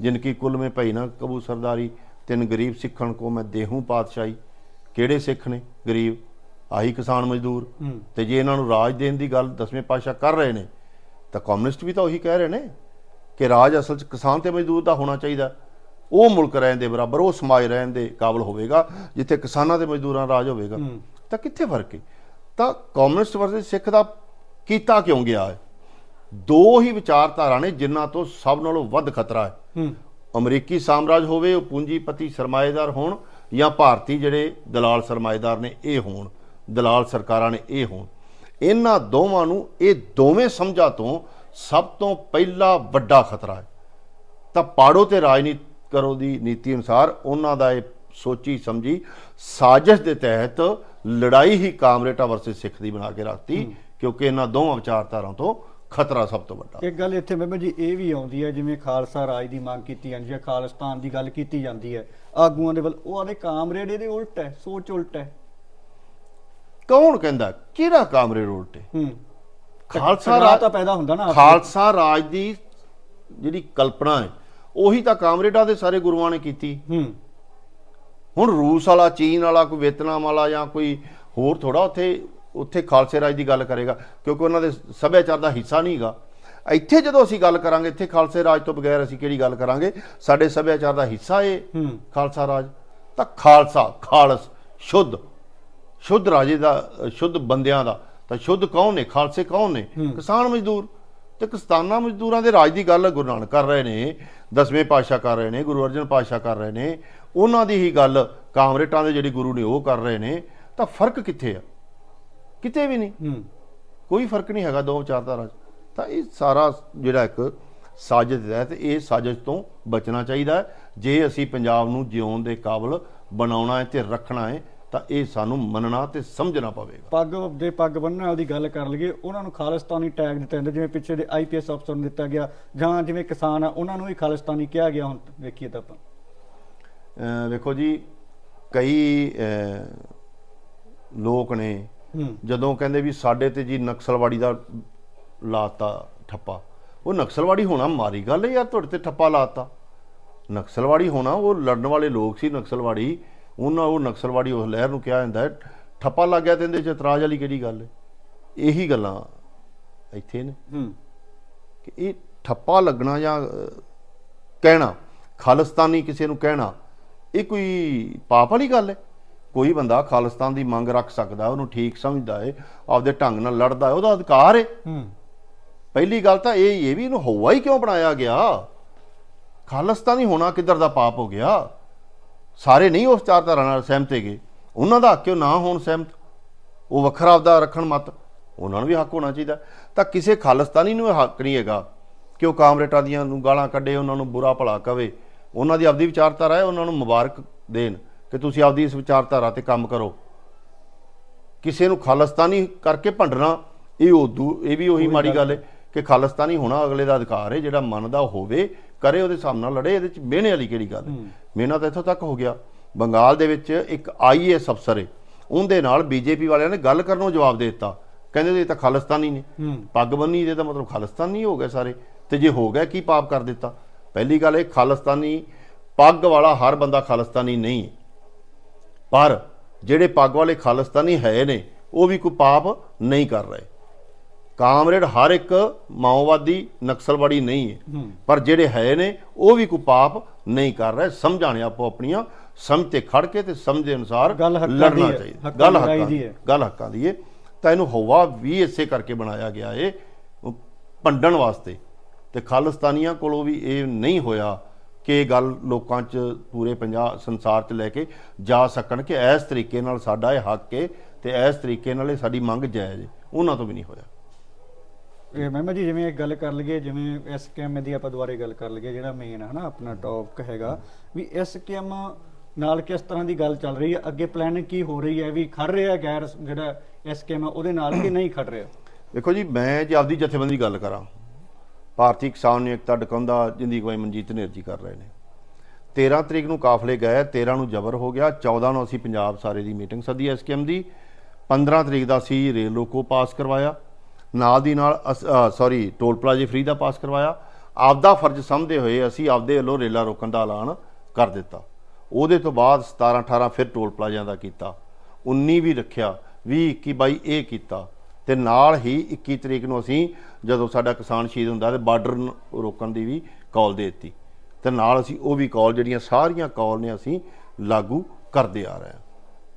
ਜਿਨ ਕੀ ਕੁਲ ਮੇ ਭਈ ਨਾ ਕਬੂ ਸਰਦਾਰੀ ਤਿੰਨ ਗਰੀਬ ਸਿੱਖਣ ਕੋ ਮੈਂ ਦੇਹੂੰ ਪਾਤਸ਼ਾਹੀ। ਕਿਹੜੇ ਸਿੱਖ ਨੇ ਗਰੀਬ? ਆਹੀ ਕਿਸਾਨ ਮਜ਼ਦੂਰ। ਤੇ ਜੇ ਇਹਨਾਂ ਨੂੰ ਰਾਜ ਦੇਣ ਦੀ ਗੱਲ ਦਸਵੇਂ ਪਾਤਸ਼ਾਹ ਕਰ ਰਹੇ ਨੇ ਤਾਂ ਕਮਿਊਨਿਸਟ ਵੀ ਤਾਂ ਉਹੀ ਕਹਿ ਰਹੇ ਨੇ ਕਿ ਰਾਜ ਅਸਲ 'ਚ ਕਿਸਾਨ ਤੇ ਮਜ਼ਦੂਰ ਦਾ ਹੋਣਾ ਚਾਹੀਦਾ। ਉਹ ਮੁਲਕ ਰਹਿਣ ਦੇ ਬਰਾਬਰ ਉਹ ਸਮਾਜ ਰਹਿਣ ਦੇ ਕਾਬਲ ਹੋਵੇਗਾ ਜਿੱਥੇ ਕਿਸਾਨਾਂ ਤੇ ਮਜ਼ਦੂਰਾਂ ਰਾਜ ਹੋਵੇਗਾ। ਤਾਂ ਕਿੱਥੇ ਫ਼ਰਕ ਹੈ ਤਾਂ ਕਮਿਊਨਿਸਟ ਵਰਸਸ ਸਿੱਖ ਦਾ ਕੀਤਾ ਕਿਉਂ ਗਿਆ ਹੈ? ਦੋ ਹੀ ਵਿਚਾਰਧਾਰਾ ਨੇ ਜਿਨ੍ਹਾਂ ਤੋਂ ਸਭ ਨਾਲੋਂ ਵੱਧ ਖਤਰਾ ਹੈ। ਅਮਰੀਕੀ ਸਾਮਰਾਜ ਹੋਵੇ ਉਹ ਪੂੰਜੀਪਤੀ ਸਰਮਾਏਦਾਰ ਹੋਣ ਜਾਂ ਭਾਰਤੀ ਜਿਹੜੇ ਦਲਾਲ ਸਰਮਾਏਦਾਰ ਨੇ ਇਹ ਹੋਣ ਦਲਾਲ ਸਰਕਾਰਾਂ ਨੇ ਇਹ ਹੋਣ। ਇਹਨਾਂ ਦੋਵਾਂ ਨੂੰ ਇਹ ਦੋਵੇਂ ਸਮਝਾਂ ਤੋਂ ਸਭ ਤੋਂ ਪਹਿਲਾ ਵੱਡਾ ਖਤਰਾ ਹੈ। ਤਾਂ ਪਾੜੋ ਤੇ ਰਾਜਨੀਤ ਕਰੋ ਦੀ ਨੀਤੀ ਅਨੁਸਾਰ ਉਹਨਾਂ ਦਾ ਇਹ ਸੋਚੀ ਸਮਝੀ ਸਾਜ਼ਿਸ਼ ਦੇ ਤਹਿਤ ਲੜਾਈ ਹੀ ਕਾਮਰੇਟਾ ਵਰਸਸ ਸਿੱਖ ਦੀ ਬਣਾ ਕੇ ਰੱਖਤੀ। ਕਿਉਂਕਿ ਇਹਨਾਂ ਦੋਵਾਂ ਵਿਚਾਰਧਾਰਾਂ ਤੋਂ ਖਤਰਾ ਸਭ ਤੋਂ ਵੱਡਾ। ਇੱਕ ਗੱਲ ਇੱਥੇ ਮੈਮ ਜੀ ਇਹ ਵੀ ਆਉਂਦੀ ਹੈ ਜਿਵੇਂ ਖਾਲਸਾ ਰਾਜ ਦੀ ਮੰਗ ਕੀਤੀ ਜਾਂਦੀ ਹੈ ਖਾਲਿਸਤਾਨ ਦੀ ਗੱਲ ਕੀਤੀ ਜਾਂਦੀ ਹੈ ਆਗੂਆਂ ਦੇ ਵੱਲ ਉਹ ਆਦੇ ਕਾਮਰੇਡ ਇਹਦੇ ਉਲਟ ਹੈ ਸੋਚ ਉਲਟ ਹੈ। ਕੌਣ ਕਹਿੰਦਾ? ਕਿਹੜਾ ਕਾਮਰੇਡ ਉਲਟੇ ਹੂੰ? ਖਾਲਸਾ ਰਾਜ ਤਾਂ ਪੈਦਾ ਹੁੰਦਾ ਨਾ। ਖਾਲਸਾ ਰਾਜ ਦੀ ਜਿਹੜੀ ਕਲਪਨਾ ਹੈ ਉਹੀ ਤਾਂ ਕਾਮਰੇਡਾਂ ਦੇ ਸਾਰੇ ਗੁਰੂਆਂ ਨੇ ਕੀਤੀ। ਹੂੰ। ਹੁਣ ਰੂਸ ਵਾਲਾ ਚੀਨ ਵਾਲਾ ਕੋਈ ਵੀਅਤਨਾਮ ਵਾਲਾ ਜਾਂ ਕੋਈ ਹੋਰ ਥੋੜਾ ਉੱਥੇ ਉੱਥੇ ਖਾਲਸੇ ਰਾਜ ਦੀ ਗੱਲ ਕਰੇਗਾ ਕਿਉਂਕਿ ਉਹਨਾਂ ਦੇ ਸੱਭਿਆਚਾਰ ਦਾ ਹਿੱਸਾ ਨਹੀਂਗਾ ਇੱਥੇ ਜਦੋਂ ਅਸੀਂ ਗੱਲ ਕਰਾਂਗੇ ਇੱਥੇ ਖਾਲਸੇ ਰਾਜ ਤੋਂ ਬਗੈਰ ਅਸੀਂ ਕਿਹੜੀ ਗੱਲ ਕਰਾਂਗੇ? ਸਾਡੇ ਸੱਭਿਆਚਾਰ ਦਾ ਹਿੱਸਾ ਹੂੰ। ਖਾਲਸਾ ਰਾਜ। ਤਾਂ ਖਾਲਸਾ ਖਾਲਸ ਸ਼ੁੱਧ ਸ਼ੁੱਧ ਰਾਜੇ ਦਾ ਸ਼ੁੱਧ ਬੰਦਿਆਂ ਦਾ। ਤਾਂ ਸ਼ੁੱਧ ਕੌਣ ਨੇ? ਖਾਲਸੇ ਕੌਣ ਨੇ? ਕਿਸਾਨ ਮਜ਼ਦੂਰ। ਤੇ ਕਿਸਾਨਾਂ ਮਜ਼ਦੂਰਾਂ ਦੇ ਰਾਜ ਦੀ ਗੱਲ ਗੁਰੂ ਨਾਨਕ ਕਰ ਰਹੇ ਨੇ ਦਸਵੇਂ ਪਾਤਸ਼ਾਹ ਕਰ ਰਹੇ ਨੇ ਗੁਰੂ ਅਰਜਨ ਪਾਤਸ਼ਾਹ ਕਰ ਰਹੇ ਨੇ। ਉਹਨਾਂ ਦੀ ਹੀ ਗੱਲ ਕਾਮਰੇਟਾਂ ਦੇ ਜਿਹੜੀ ਗੁਰੂ ਨੇ ਉਹ ਕਰ ਰਹੇ ਨੇ। ਤਾਂ ਫ਼ਰਕ ਕਿੱਥੇ ਆ? ਕਿਤੇ ਵੀ ਨਹੀਂ। ਹੂੰ। ਕੋਈ ਫ਼ਰਕ ਨਹੀਂ ਹੈਗਾ ਦੋ ਵਿਚਾਰਧਾਰਾ 'ਚ। ਤਾਂ ਇਹ ਸਾਰਾ ਜਿਹੜਾ ਇੱਕ ਸਾਜ਼ਿਸ਼ ਹੈ ਤੇ ਇਹ ਸਾਜ਼ਿਸ਼ ਤੋਂ ਬਚਣਾ ਚਾਹੀਦਾ ਹੈ। ਜੇ ਅਸੀਂ ਪੰਜਾਬ ਨੂੰ ਜਿਉਣ ਦੇ ਕਾਬਿਲ ਬਣਾਉਣਾ ਹੈ ਤੇ ਰੱਖਣਾ ਹੈ ਤਾਂ ਇਹ ਸਾਨੂੰ ਮੰਨਣਾ ਤੇ ਸਮਝਣਾ ਪਵੇਗਾ। ਪੱਗ ਦੇ ਪੱਗ ਬੰਨਣ ਵਾਲੀ ਦੀ ਗੱਲ ਕਰ ਲਈਏ ਉਹਨਾਂ ਨੂੰ ਖਾਲਿਸਤਾਨੀ ਟੈਗ ਦਿੱਤਾ ਜਾਂਦਾ ਜਿਵੇਂ ਪਿੱਛੇ ਦੇ ਆਈਪੀਐਸ ਅਫਸਰ ਨੂੰ ਦਿੱਤਾ ਗਿਆ ਜਾਂ ਜਿਵੇਂ ਕਿਸਾਨ ਆ ਉਹਨਾਂ ਨੂੰ ਵੀ ਖਾਲਿਸਤਾਨੀ ਕਿਹਾ ਗਿਆ ਹੁਣ ਵੇਖੀਏ ਤਾਂ ਆਪਾਂ। ਵੇਖੋ ਜੀ ਕਈ ਲੋਕ ਨੇ ਜਦੋਂ ਕਹਿੰਦੇ ਵੀ ਸਾਡੇ ਤੇ ਜੀ ਨਕਸਲਵਾੜੀ ਦਾ ਲਾਤਾ ਠੱਪਾ ਉਹ ਨਕਸਲਵਾੜੀ ਹੋਣਾ ਮਾਰੀ ਗੱਲ ਯਾਰ ਤੁਹਾਡੇ ਤੇ ਠੱਪਾ ਲਾਤਾ? ਨਕਸਲਵਾੜੀ ਹੋਣਾ ਉਹ ਲੜਨ ਵਾਲੇ ਲੋਕ ਸੀ ਨਕਸਲਵਾੜੀ ਉਹਨਾਂ ਉਹ ਨਕਸਲਵਾੜੀ ਉਸ ਲਹਿਰ ਨੂੰ ਕਿਹਾ ਜਾਂਦਾ ਠੱਪਾ ਲੱਗ ਗਿਆ ਤੇ ਇਹਦੇ ਚ ਇਤਰਾਜ਼ ਵਾਲੀ ਕਿਹੜੀ ਗੱਲ ਹੈ? ਇਹੀ ਗੱਲਾਂ ਇੱਥੇ ਨੇ। ਕਿ ਇਹ ਠੱਪਾ ਲੱਗਣਾ ਜਾਂ ਕਹਿਣਾ ਖਾਲਿਸਤਾਨੀ ਕਿਸੇ ਨੂੰ ਕਹਿਣਾ ਇਹ ਕੋਈ ਪਾਪ ਵਾਲੀ ਗੱਲ ਹੈ? ਕੋਈ ਬੰਦਾ ਖਾਲਿਸਤਾਨ ਦੀ ਮੰਗ ਰੱਖ ਸਕਦਾ ਉਹਨੂੰ ਠੀਕ ਸਮਝਦਾ ਹੈ ਆਪਦੇ ਢੰਗ ਨਾਲ ਲੜਦਾ ਹੈ ਉਹਦਾ ਅਧਿਕਾਰ ਹੂੰ। ਪਹਿਲੀ ਗੱਲ ਤਾਂ ਇਹ ਇਹ ਵੀ ਇਹਨੂੰ ਹਵਾ ਹੀ ਕਿਉਂ ਬਣਾਇਆ ਗਿਆ? ਖਾਲਿਸਤਾਨੀ ਹੋਣਾ ਕਿੱਧਰ ਦਾ ਪਾਪ ਹੋ ਗਿਆ? ਸਾਰੇ ਨਹੀਂ ਉਸ ਚਾਰਧਾਰਾ ਨਾਲ ਸਹਿਮਤ ਹੈਗੇ। ਉਹਨਾਂ ਦਾ ਹੱਕ ਕਿਉਂ ਨਾ ਹੋਣ ਸਹਿਮਤ? ਉਹ ਵੱਖਰਾ ਆਪਦਾ ਰੱਖਣ ਮਤ ਉਹਨਾਂ ਨੂੰ ਵੀ ਹੱਕ ਹੋਣਾ ਚਾਹੀਦਾ। ਤਾਂ ਕਿਸੇ ਖਾਲਿਸਤਾਨੀ ਨੂੰ ਹੱਕ ਨਹੀਂ ਹੈਗਾ ਕਿ ਉਹ ਕਾਮਰੇਟਾਂ ਦੀਆਂ ਨੂੰ ਗਾਲਾਂ ਕੱਢੇ ਉਹਨਾਂ ਨੂੰ ਬੁਰਾ ਭਲਾ ਕਵੇ। ਉਹਨਾਂ ਦੀ ਆਪਦੀ ਵਿਚਾਰਧਾਰਾ ਹੈ ਉਹਨਾਂ ਨੂੰ ਮੁਬਾਰਕ ਦੇਣ। ਕਿ ਤੁਸੀਂ ਆਪਦੀ ਇਸ ਵਿਚਾਰਧਾਰਾ ਤੇ ਕੰਮ ਕਰੋ। ਕਿਸੇ ਨੂੰ ਖਾਲਿਸਤਾਨੀ ਕਰਕੇ ਭੰਡਣਾ ਇਹ ਉਦੋਂ ਇਹ ਵੀ ਉਹੀ ਮਾੜੀ ਗੱਲ ਹੈ। ਕਿ ਖਾਲਿਸਤਾਨੀ ਹੋਣਾ ਅਗਲੇ ਦਾ ਅਧਿਕਾਰ ਹੈ ਜਿਹੜਾ ਮੰਨਦਾ ਹੋਵੇ ਕਰੇ ਉਹਦੇ ਸਾਹਮਣੇ ਨਾਲ ਲੜੇ ਇਹਦੇ ਚ ਮਿਹਣੇ ਵਾਲੀ ਕਿਹੜੀ ਗੱਲ ਹੈ? ਮਿਹਣਾ ਤਾਂ ਇੱਥੋਂ ਤੱਕ ਹੋ ਗਿਆ। ਬੰਗਾਲ ਦੇ ਵਿੱਚ ਇੱਕ ਆਈਏਐਸ ਅਫਸਰ ਹੈ। ਉਹਦੇ ਨਾਲ ਬੀਜੇਪੀ ਵਾਲਿਆਂ ਨੇ ਗੱਲ ਕਰਨ ਨੂੰ ਜਵਾਬ ਦੇ ਦਿੱਤਾ। ਕਹਿੰਦੇ ਇਹ ਤਾਂ ਖਾਲਿਸਤਾਨੀ ਨੇ। ਪੱਗ ਬੰਨੀ ਇਹਦਾ ਮਤਲਬ ਖਾਲਿਸਤਾਨੀ ਹੋ ਗਏ ਸਾਰੇ। ਤੇ ਜੇ ਹੋ ਗਿਆ ਕੀ ਪਾਪ ਕਰ ਦਿੱਤਾ? ਪਹਿਲੀ ਗੱਲ ਇਹ ਖਾਲਿਸਤਾਨੀ ਪੱਗ ਵਾਲਾ ਹਰ ਬੰਦਾ ਖਾਲਿਸਤਾਨੀ ਨਹੀਂ ਹੈ। ਪਰ ਜਿਹੜੇ ਪੱਗ ਵਾਲੇ ਖਾਲਿਸਤਾਨੀ ਹੈ ਨੇ ਉਹ ਵੀ ਕੋਈ ਪਾਪ ਨਹੀਂ ਕਰ ਰਹੇ। ਕਾਮਰੇਡ ਹਰ ਇੱਕ ਮਾਓਵਾਦੀ ਨਕਸਲਵਾੜੀ ਨਹੀਂ ਹੈ। ਪਰ ਜਿਹੜੇ ਹੈ ਨੇ ਉਹ ਵੀ ਕੋਈ ਪਾਪ ਨਹੀਂ ਕਰ ਰਹੇ। ਸਮਝਾਣੇ ਆਪੋ ਆਪਣੀਆਂ ਸਮਝ ਤੇ ਖੜ ਕੇ ਤੇ ਸਮਝ ਦੇ ਅਨੁਸਾਰ ਲੜਨਾ ਚਾਹੀਦਾ। ਗੱਲ ਹੱਕਾਂ ਦੀ ਹੈ। ਗੱਲ ਹੱਕਾਂ ਦੀ ਹੈ। ਤਾਂ ਇਹਨੂੰ ਹਵਾ ਵੀ ਇਸੇ ਕਰਕੇ ਬਣਾਇਆ ਗਿਆ ਏ ਭੰਡਣ ਵਾਸਤੇ। ਤੇ ਖਾਲਿਸਤਾਨੀਆਂ ਕੋਲੋਂ ਵੀ ਇਹ ਨਹੀਂ ਹੋਇਆ। ਕਿ ਇਹ ਗੱਲ ਲੋਕਾਂ 'ਚ ਪੂਰੇ ਪੰਜਾਬ ਸੰਸਾਰ 'ਚ ਲੈ ਕੇ ਜਾ ਸਕਣ ਕਿ ਇਸ ਤਰੀਕੇ ਨਾਲ ਸਾਡਾ ਇਹ ਹੱਕ ਹੈ ਤੇ ਇਸ ਤਰੀਕੇ ਨਾਲ ਇਹ ਸਾਡੀ ਮੰਗ ਜਾਇਜ਼ ਹੈ ਉਹਨਾਂ ਤੋਂ ਵੀ ਨਹੀਂ ਹੋਇਆ। ਇਹ ਮਹਿਮਾ ਜੀ ਜਿਵੇਂ ਇੱਕ ਗੱਲ ਕਰ ਲਈਏ ਜਿਵੇਂ ਐਸਕੇਐਮ ਦੀ ਆਪਾਂ ਦੁਬਾਰੇ ਗੱਲ ਕਰ ਲਈਏ ਜਿਹੜਾ ਮੇਨ ਹੈ ਨਾ ਆਪਣਾ ਟੌਪਿਕ ਹੈਗਾ ਵੀ ਐਸਕੇਐਮ ਨਾਲ ਕਿਸ ਤਰ੍ਹਾਂ ਦੀ ਗੱਲ ਚੱਲ ਰਹੀ ਹੈ ਅੱਗੇ ਪਲਾਨਿੰਗ ਕੀ ਹੋ ਰਹੀ ਹੈ ਵੀ ਖੜ ਰਿਹਾ ਗੈਰ ਜਿਹੜਾ ਐਸਕੇਐਮ ਉਹਦੇ ਨਾਲ ਕਿ ਨਹੀਂ ਖੜ ਰਿਹਾ? ਦੇਖੋ ਜੀ ਮੈਂ ਜੇ ਆਪਦੀ ਜਥੇਬੰਦੀ ਦੀ ਗੱਲ ਕਰਾਂ ਭਾਰਤੀ ਕਿਸਾਨ ਏਕਤਾ ਡਕਾਉਂਦਾ ਜਿੰਦੀ ਅਗਵਾਈ ਮਨਜੀਤ ਨੇਰਜੀ ਕਰ ਰਹੇ ਨੇ। 13 ਤਰੀਕ ਨੂੰ ਕਾਫਲੇ ਗਏ 13 ਨੂੰ ਜ਼ਬਰ ਹੋ ਗਿਆ 14 ਨੂੰ ਅਸੀਂ ਪੰਜਾਬ ਸਾਰੇ ਦੀ ਮੀਟਿੰਗ ਸੱਦੀ ਐਸਕੇਐਮ ਦੀ। 15 ਤਰੀਕ ਦਾ ਅਸੀਂ ਰੇਲ ਲੋਕੋ ਪਾਸ ਕਰਵਾਇਆ। ਨਾਲ ਦੀ ਨਾਲ ਸੌਰੀ ਟੋਲ ਪਲਾਜ਼ੇ ਫ੍ਰੀ ਦਾ ਪਾਸ ਕਰਵਾਇਆ। ਆਪਦਾ ਫਰਜ਼ ਸਮਝਦੇ ਹੋਏ ਅਸੀਂ ਆਪਦੇ ਵੱਲੋਂ ਰੇਲਾਂ ਰੋਕਣ ਦਾ ਐਲਾਨ ਕਰ ਦਿੱਤਾ। ਉਹਦੇ ਤੋਂ ਬਾਅਦ 17 18 ਫਿਰ ਟੋਲ ਪਲਾਜ਼ਿਆਂ ਦਾ ਕੀਤਾ। 19 ਵੀ ਰੱਖਿਆ 20 21 22 ਇਹ ਕੀਤਾ। ਤੇ ਨਾਲ ਹੀ 21 ਤਰੀਕ ਨੂੰ ਅਸੀਂ ਜਦੋਂ ਸਾਡਾ ਕਿਸਾਨ ਸ਼ਹੀਦ ਹੁੰਦਾ ਤੇ ਬਾਰਡਰ ਨੂੰ ਰੋਕਣ ਦੀ ਵੀ ਕਾਲ ਦੇ ਦਿੱਤੀ। ਤੇ ਨਾਲ ਅਸੀਂ ਉਹ ਵੀ ਕਾਲ ਜਿਹੜੀਆਂ ਸਾਰੀਆਂ ਕਾਲ ਨੇ ਅਸੀਂ ਲਾਗੂ ਕਰਦੇ ਆ ਰਹੇ ਹਾਂ।